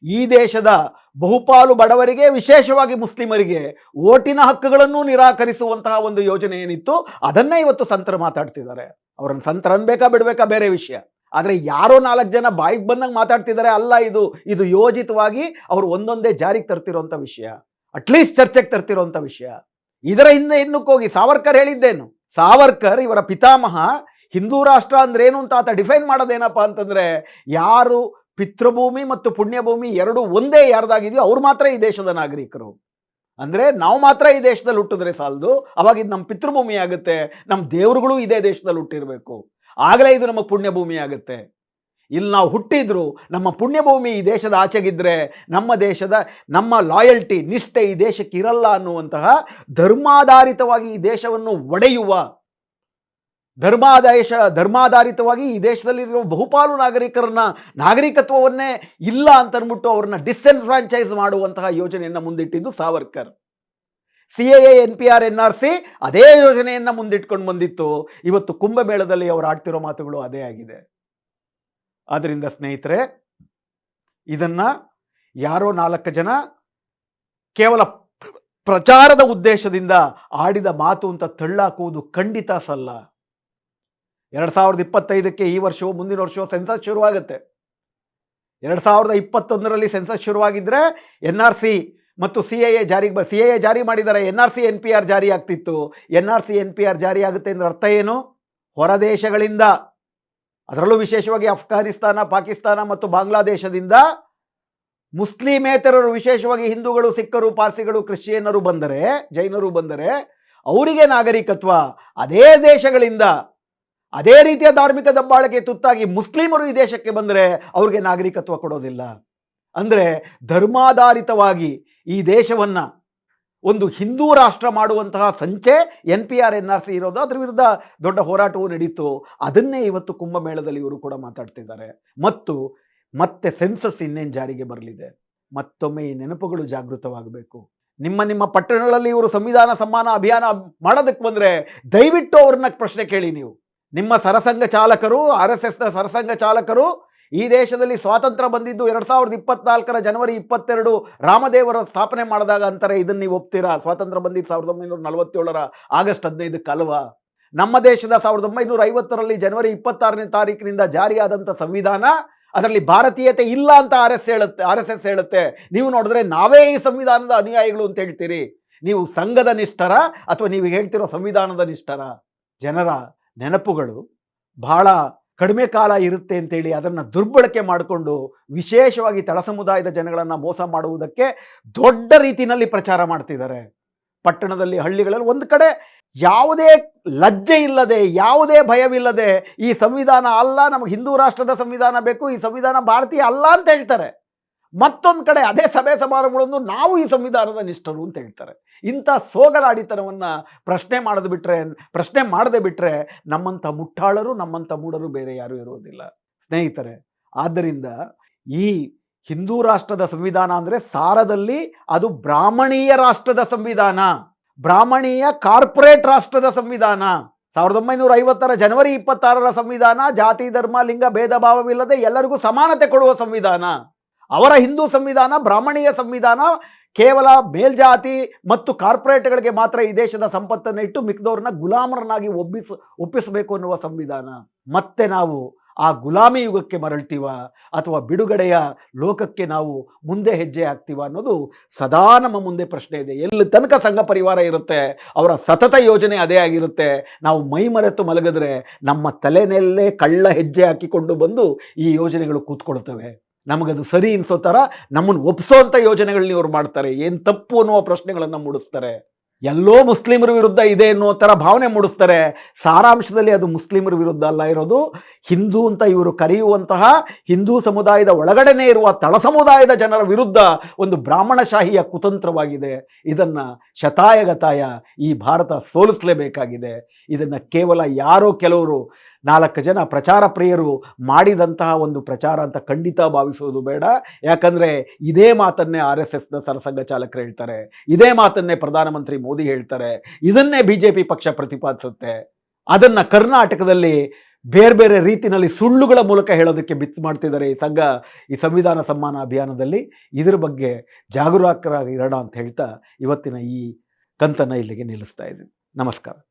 ಈ ದೇಶದ ಬಹುಪಾಲು ಬಡವರಿಗೆ, ವಿಶೇಷವಾಗಿ ಮುಸ್ಲಿಮರಿಗೆ ಓಟಿನ ಹಕ್ಕುಗಳನ್ನು ನಿರಾಕರಿಸುವಂತಹ ಒಂದು ಯೋಜನೆ ಏನಿತ್ತು, ಅದನ್ನೇ ಇವತ್ತು ಸಂತರು ಮಾತಾಡ್ತಿದ್ದಾರೆ. ಅವರನ್ನು ಸಂತರ ಅನ್ಬೇಕಾ, ಬಿಡ್ಬೇಕಾ, ಬೇರೆ ವಿಷಯ. ಆದರೆ ಯಾರೋ ನಾಲ್ಕು ಜನ ಬಾಯಿಗೆ ಬಂದಂಗೆ ಮಾತಾಡ್ತಿದ್ದಾರೆ ಅಲ್ಲ ಇದು. ಇದು ಯೋಜಿತವಾಗಿ ಅವರು ಒಂದೊಂದೇ ಜಾರಿಗೆ ತರ್ತಿರೋಂಥ ವಿಷಯ. ಅಟ್ಲೀಸ್ಟ್ ಚರ್ಚೆಗೆ ತರ್ತಿರೋಂಥ ವಿಷಯ. ಇದರ ಹಿಂದೆ ಇನ್ನಕ್ಕೋಗಿ ಸಾವರ್ಕರ್ ಹೇಳಿದ್ದೇನು. ಸಾವರ್ಕರ್ ಇವರ ಪಿತಾಮಹ ಹಿಂದೂ ರಾಷ್ಟ್ರ ಅಂದ್ರೆ ಏನು ಅಂತ ಆತ ಡಿಫೈನ್ ಮಾಡೋದೇನಪ್ಪ ಅಂತಂದ್ರೆ, ಯಾರು ಪಿತೃಭೂಮಿ ಮತ್ತು ಪುಣ್ಯಭೂಮಿ ಎರಡು ಒಂದೇ ಯಾರ್ದಾಗಿದೆಯೋ ಅವ್ರು ಮಾತ್ರ ಈ ದೇಶದ ನಾಗರಿಕರು. ಅಂದರೆ ನಾವು ಮಾತ್ರ ಈ ದೇಶದಲ್ಲಿ ಹುಟ್ಟಿದ್ರೆ ಸಾಲದು, ಅವಾಗ ಇದು ನಮ್ಮ ಪಿತೃಭೂಮಿ ಆಗುತ್ತೆ, ನಮ್ಮ ದೇವರುಗಳು ಇದೇ ದೇಶದಲ್ಲಿ ಹುಟ್ಟಿರಬೇಕು. ಆಗಲೇ ಇದು ನಮ್ಮ ಪುಣ್ಯಭೂಮಿ ಆಗುತ್ತೆ. ಇಲ್ಲಿ ನಾವು ಹುಟ್ಟಿದ್ರು, ನಮ್ಮ ಪುಣ್ಯಭೂಮಿ ಈ ದೇಶದ ಆಚೆಗಿದ್ರೆ, ನಮ್ಮ ದೇಶದ, ನಮ್ಮ ಲಾಯಲ್ಟಿ ನಿಷ್ಠೆ ಈ ದೇಶಕ್ಕೆ ಇರಲ್ಲ ಅನ್ನುವಂತಹ ಧರ್ಮಾಧಾರಿತವಾಗಿ ಈ ದೇಶವನ್ನು ಒಡೆಯುವ ಧರ್ಮಾದೇಶ, ಧರ್ಮಾಧಾರಿತವಾಗಿ ಈ ದೇಶದಲ್ಲಿರುವ ಬಹುಪಾಲು ನಾಗರಿಕರನ್ನ ನಾಗರಿಕತ್ವವನ್ನೇ ಇಲ್ಲ ಅಂತ ಅಂದ್ಬಿಟ್ಟು ಅವ್ರನ್ನ ಡಿಸ್ಎನ್ಫ್ರಾಂಚೈಸ್ ಮಾಡುವಂತಹ ಯೋಜನೆಯನ್ನು ಮುಂದಿಟ್ಟಿದ್ದು Savarkar. C A N P R, N R C ಅದೇ ಯೋಜನೆಯನ್ನು ಮುಂದಿಟ್ಕೊಂಡು ಬಂದಿತ್ತು. ಇವತ್ತು ಕುಂಭಮೇಳದಲ್ಲಿ ಅವರು ಆಡ್ತಿರೋ ಮಾತುಗಳು ಅದೇ ಆಗಿದೆ. ಆದ್ದರಿಂದ ಸ್ನೇಹಿತರೆ, ಇದನ್ನ ಯಾರೋ ನಾಲ್ಕು ಜನ ಕೇವಲ ಪ್ರಚಾರದ ಉದ್ದೇಶದಿಂದ ಆಡಿದ ಮಾತು ಅಂತ ತಳ್ಳಾಕುವುದು ಖಂಡಿತ ಸಲ್ಲ. ಎರಡು ಸಾವಿರದ ಇಪ್ಪತ್ತೈದಕ್ಕೆ ಈ ವರ್ಷವೂ ಮುಂದಿನ ವರ್ಷೋ ಸೆನ್ಸಸ್ ಶುರುವಾಗುತ್ತೆ. ಎರಡು ಸಾವಿರದ ಇಪ್ಪತ್ತೊಂದರಲ್ಲಿ ಸೆನ್ಸಸ್ ಶುರುವಾಗಿದ್ದರೆ ಎನ್ ಆರ್ ಸಿ ಮತ್ತು ಸಿ ಎ ಎ ಜಾರಿಗೆ ಬ, ಸಿ ಎ ಜಾರಿ ಮಾಡಿದ್ದಾರೆ. N R C, N P R ಜಾರಿ ಆಗ್ತಿತ್ತು. N R C, N P R ಜಾರಿ ಆಗುತ್ತೆ ಅಂದ್ರೆ ಅರ್ಥ ಏನು? ಹೊರ ದೇಶಗಳಿಂದ, ಅದರಲ್ಲೂ ವಿಶೇಷವಾಗಿ ಅಫ್ಘಾನಿಸ್ತಾನ, ಪಾಕಿಸ್ತಾನ ಮತ್ತು ಬಾಂಗ್ಲಾದೇಶದಿಂದ ಮುಸ್ಲಿಮೇತರರು, ವಿಶೇಷವಾಗಿ ಹಿಂದೂಗಳು, ಸಿಖ್ಖರು, ಪಾರ್ಸಿಗಳು, ಕ್ರಿಶ್ಚಿಯನ್ನರು ಬಂದರೆ, ಜೈನರು ಬಂದರೆ, ಅವರಿಗೆ ನಾಗರಿಕತ್ವ ಅದೇ ದೇಶಗಳಿಂದ ಅದೇ ರೀತಿಯ ಧಾರ್ಮಿಕ ದಬ್ಬಾಳಿಕೆ ತುತ್ತಾಗಿ ಮುಸ್ಲಿಮರು ಈ ದೇಶಕ್ಕೆ ಬಂದರೆ ಅವ್ರಿಗೆ ನಾಗರಿಕತ್ವ ಕೊಡೋದಿಲ್ಲ. ಅಂದರೆ ಧರ್ಮಾಧಾರಿತವಾಗಿ ಈ ದೇಶವನ್ನು ಒಂದು ಹಿಂದೂ ರಾಷ್ಟ್ರ ಮಾಡುವಂತಹ ಸಂಚೆ N P R N R C ಇರೋದು, ಅದ್ರ ವಿರುದ್ಧ ದೊಡ್ಡ ಹೋರಾಟವೂ ನಡೀತು. ಅದನ್ನೇ ಇವತ್ತು ಕುಂಭಮೇಳದಲ್ಲಿ ಇವರು ಕೂಡ ಮಾತಾಡ್ತಿದ್ದಾರೆ. ಮತ್ತು ಮತ್ತೆ ಸೆನ್ಸಸ್ ಇನ್ನೇನು ಜಾರಿಗೆ ಬರಲಿದೆ. ಮತ್ತೊಮ್ಮೆ ಈ ನೆನಪುಗಳು ಜಾಗೃತವಾಗಬೇಕು. ನಿಮ್ಮ ನಿಮ್ಮ ಪಟ್ಟಣಗಳಲ್ಲಿ ಇವರು ಸಂವಿಧಾನ, ಸಮ್ಮಾನ, ಅಭಿಯಾನ ಮಾಡೋದಕ್ಕೆ ಬಂದರೆ ದಯವಿಟ್ಟು ಅವ್ರನ್ನ ಪ್ರಶ್ನೆ ಕೇಳಿ ನೀವು. ನಿಮ್ಮ ಸರಸಂಘ ಚಾಲಕರು, ಆರ್ ಎಸ್ ಎಸ್ನ ಸರಸಂಘ ಚಾಲಕರು, ಈ ದೇಶದಲ್ಲಿ ಸ್ವಾತಂತ್ರ್ಯ ಬಂದಿದ್ದು ಎರಡು ಸಾವಿರದ ಇಪ್ಪತ್ನಾಲ್ಕರ ಜನವರಿ ಇಪ್ಪತ್ತೆರಡು ರಾಮದೇವರ ಸ್ಥಾಪನೆ ಮಾಡಿದಾಗ ಅಂತಾರೆ. ಇದನ್ನು ನೀವು ಒಪ್ತೀರಾ? ಸ್ವಾತಂತ್ರ್ಯ ಬಂದಿದ್ದು ಸಾವಿರದ ಒಂಬೈನೂರ ನಲವತ್ತೇಳರ ಆಗಸ್ಟ್ ಹದಿನೈದು ಕಲ್ವ? ನಮ್ಮ ದೇಶದ ಸಾವಿರದ ಒಂಬೈನೂರ ಐವತ್ತರಲ್ಲಿ ಜನವರಿ ಇಪ್ಪತ್ತಾರನೇ ತಾರೀಕಿನಿಂದ ಜಾರಿಯಾದಂಥ ಸಂವಿಧಾನ, ಅದರಲ್ಲಿ ಭಾರತೀಯತೆ ಇಲ್ಲ ಅಂತ ಆರ್ ಎಸ್ ಹೇಳುತ್ತೆ, ಆರ್ ಎಸ್ ಎಸ್ ಹೇಳುತ್ತೆ. ನೀವು ನೋಡಿದ್ರೆ ನಾವೇ ಈ ಸಂವಿಧಾನದ ಅನುಯಾಯಿಗಳು ಅಂತ ಹೇಳ್ತೀರಿ. ನೀವು ಸಂಘದ ನಿಷ್ಠರ ಅಥವಾ ನೀವು ಹೇಳ್ತಿರೋ ಸಂವಿಧಾನದ ನಿಷ್ಠರ? ಜನರ ನೆನಪುಗಳು ಬಹಳ ಕಡಿಮೆ ಕಾಲ ಇರುತ್ತೆ ಅಂತೇಳಿ ಅದನ್ನು ದುರ್ಬಳಕೆ ಮಾಡಿಕೊಂಡು ವಿಶೇಷವಾಗಿ ತಳ ಸಮುದಾಯದ ಜನಗಳನ್ನು ಮೋಸ ಮಾಡುವುದಕ್ಕೆ ದೊಡ್ಡ ರೀತಿಯಲ್ಲಿ ಪ್ರಚಾರ ಮಾಡ್ತಿದ್ದಾರೆ. ಪಟ್ಟಣದಲ್ಲಿ, ಹಳ್ಳಿಗಳಲ್ಲಿ ಒಂದು ಕಡೆ ಯಾವುದೇ ಲಜ್ಜೆ ಇಲ್ಲದೆ, ಯಾವುದೇ ಭಯವಿಲ್ಲದೆ ಈ ಸಂವಿಧಾನ ಅಲ್ಲ ನಮಗೆ ಹಿಂದೂ ರಾಷ್ಟ್ರದ ಸಂವಿಧಾನ ಬೇಕು, ಈ ಸಂವಿಧಾನ ಭಾರತೀಯ ಅಲ್ಲ ಅಂತ ಹೇಳ್ತಾರೆ. ಮತ್ತೊಂದು ಕಡೆ ಅದೇ ಸಭೆ ಸಮಾರಂಭಗಳನ್ನು ನಾವು ಈ ಸಂವಿಧಾನದ ನಿಷ್ಠರು ಅಂತ ಹೇಳ್ತಾರೆ. ಇಂಥ ಸೋಗಲಾಡಿತನವನ್ನು ಪ್ರಶ್ನೆ ಮಾಡದು ಬಿಟ್ಟರೆ ಪ್ರಶ್ನೆ ಮಾಡದೆ ಬಿಟ್ಟರೆ ನಮ್ಮಂಥ ಮುಟ್ಟಾಳರು, ನಮ್ಮಂಥ ಮೂಡರು ಬೇರೆ ಯಾರೂ ಇರುವುದಿಲ್ಲ ಸ್ನೇಹಿತರೆ, ಆದ್ದರಿಂದ ಈ ಹಿಂದೂ ರಾಷ್ಟ್ರದ ಸಂವಿಧಾನ ಅಂದರೆ ಸಾರದಲ್ಲಿ ಅದು ಬ್ರಾಹ್ಮಣೀಯ ರಾಷ್ಟ್ರದ ಸಂವಿಧಾನ. ಬ್ರಾಹ್ಮಣೀಯ ಕಾರ್ಪೊರೇಟ್ ರಾಷ್ಟ್ರದ ಸಂವಿಧಾನ. ಸಾವಿರದ ಒಂಬೈನೂರ ಐವತ್ತರ ಜನವರಿ ಇಪ್ಪತ್ತಾರರ ಸಂವಿಧಾನ, ಜಾತಿ, ಧರ್ಮ, ಲಿಂಗ, ಭೇದ, ಭಾವವಿಲ್ಲದೆ ಎಲ್ಲರಿಗೂ ಸಮಾನತೆ ಕೊಡುವ ಸಂವಿಧಾನ. ಅವರ ಹಿಂದೂ ಸಂವಿಧಾನ ಬ್ರಾಹ್ಮಣೀಯ ಸಂವಿಧಾನ ಕೇವಲ ಮೇಲ್ಜಾತಿ ಮತ್ತು ಕಾರ್ಪೊರೇಟ್ಗಳಿಗೆ ಮಾತ್ರ ಈ ದೇಶದ ಸಂಪತ್ತನ್ನು ಇಟ್ಟು ಮಿಕ್ದವ್ರನ್ನ ಗುಲಾಮರನ್ನಾಗಿ ಒಬ್ಬಿಸ, ಒಪ್ಪಿಸಬೇಕು ಅನ್ನುವ ಸಂವಿಧಾನ. ಮತ್ತೆ ನಾವು ಆ ಗುಲಾಮಿ ಯುಗಕ್ಕೆ ಮರಳ್ತೀವ ಅಥವಾ ಬಿಡುಗಡೆಯ ಲೋಕಕ್ಕೆ ನಾವು ಮುಂದೆ ಹೆಜ್ಜೆ ಹಾಕ್ತೀವ ಅನ್ನೋದು ಸದಾ ನಮ್ಮ ಮುಂದೆ ಪ್ರಶ್ನೆ ಇದೆ. ಎಲ್ಲಿ ತನಕ ಸಂಘ ಪರಿವಾರ ಇರುತ್ತೆ, ಅವರ ಸತತ ಯೋಜನೆ ಅದೇ ಆಗಿರುತ್ತೆ, ನಾವು ಮೈ ಮರೆತು ಮಲಗಿದ್ರೆ ನಮ್ಮ ತಲೆನಲ್ಲೇ ಕಳ್ಳ ಹೆಜ್ಜೆ ಹಾಕಿಕೊಂಡು ಬಂದು ಈ ಯೋಜನೆಗಳು ಕೂತ್ಕೊಳ್ತವೆ. ನಮಗದು ಸರಿ ಅನ್ಸೋ ಥರ ನಮ್ಮನ್ನು ಒಪ್ಸೋಂಥ ಯೋಜನೆಗಳನ್ನ ಇವ್ರು ಮಾಡ್ತಾರೆ. ಏನು ತಪ್ಪು ಅನ್ನುವ ಪ್ರಶ್ನೆಗಳನ್ನು ಮೂಡಿಸ್ತಾರೆ. ಎಲ್ಲೋ ಮುಸ್ಲಿಮರ ವಿರುದ್ಧ ಇದೆ ಅನ್ನೋ ಥರ ಭಾವನೆ ಮೂಡಿಸ್ತಾರೆ. ಸಾರಾಂಶದಲ್ಲಿ ಅದು ಮುಸ್ಲಿಮರ ವಿರುದ್ಧ ಅಲ್ಲ ಇರೋದು. ಹಿಂದೂ ಅಂತ ಇವರು ಕರೆಯುವಂತಹ ಹಿಂದೂ ಸಮುದಾಯದ ಒಳಗಡೆನೇ ಇರುವ ತಳ ಸಮುದಾಯದ ಜನರ ವಿರುದ್ಧ ಒಂದು ಬ್ರಾಹ್ಮಣಶಾಹಿಯ ಕುತಂತ್ರವಾಗಿದೆ. ಇದನ್ನು ಶತಾಯಗತಾಯ ಈ ಭಾರತ ಸೋಲಿಸಲೇಬೇಕಾಗಿದೆ. ಇದನ್ನು ಕೇವಲ ಯಾರೋ ಕೆಲವರು ನಾಲ್ಕು ಜನ ಪ್ರಚಾರ ಪ್ರಿಯರು ಮಾಡಿದಂತಹ ಒಂದು ಪ್ರಚಾರ ಅಂತ ಖಂಡಿತ ಭಾವಿಸೋದು ಬೇಡ. ಯಾಕಂದರೆ ಇದೇ ಮಾತನ್ನೇ ಆರ್ ಎಸ್ ಎಸ್ನ ಸರಸಂಘ ಚಾಲಕರು ಹೇಳ್ತಾರೆ. ಇದೇ ಮಾತನ್ನೇ ಪ್ರಧಾನಮಂತ್ರಿ ಮೋದಿ ಹೇಳ್ತಾರೆ. ಇದನ್ನೇ ಬಿ ಜೆ ಪಿ ಪಕ್ಷ ಪ್ರತಿಪಾದಿಸುತ್ತೆ. ಅದನ್ನು ಕರ್ನಾಟಕದಲ್ಲಿ ಬೇರೆ ಬೇರೆ ರೀತಿಯಲ್ಲಿ ಸುಳ್ಳುಗಳ ಮೂಲಕ ಹೇಳೋದಕ್ಕೆ ಬಿತ್ತು ಮಾಡ್ತಿದ್ದಾರೆ ಈ ಸಂಘ, ಈ ಸಂವಿಧಾನ ಸಮ್ಮಾನ ಅಭಿಯಾನದಲ್ಲಿ. ಇದರ ಬಗ್ಗೆ ಜಾಗರೂಕರಾಗಿ ಇರೋಣ ಅಂತ ಹೇಳ್ತಾ ಇವತ್ತಿನ ಈ ಕಂತನ್ನು ಇಲ್ಲಿಗೆ ನಿಲ್ಲಿಸ್ತಾ ಇದ್ದೀನಿ. ನಮಸ್ಕಾರ.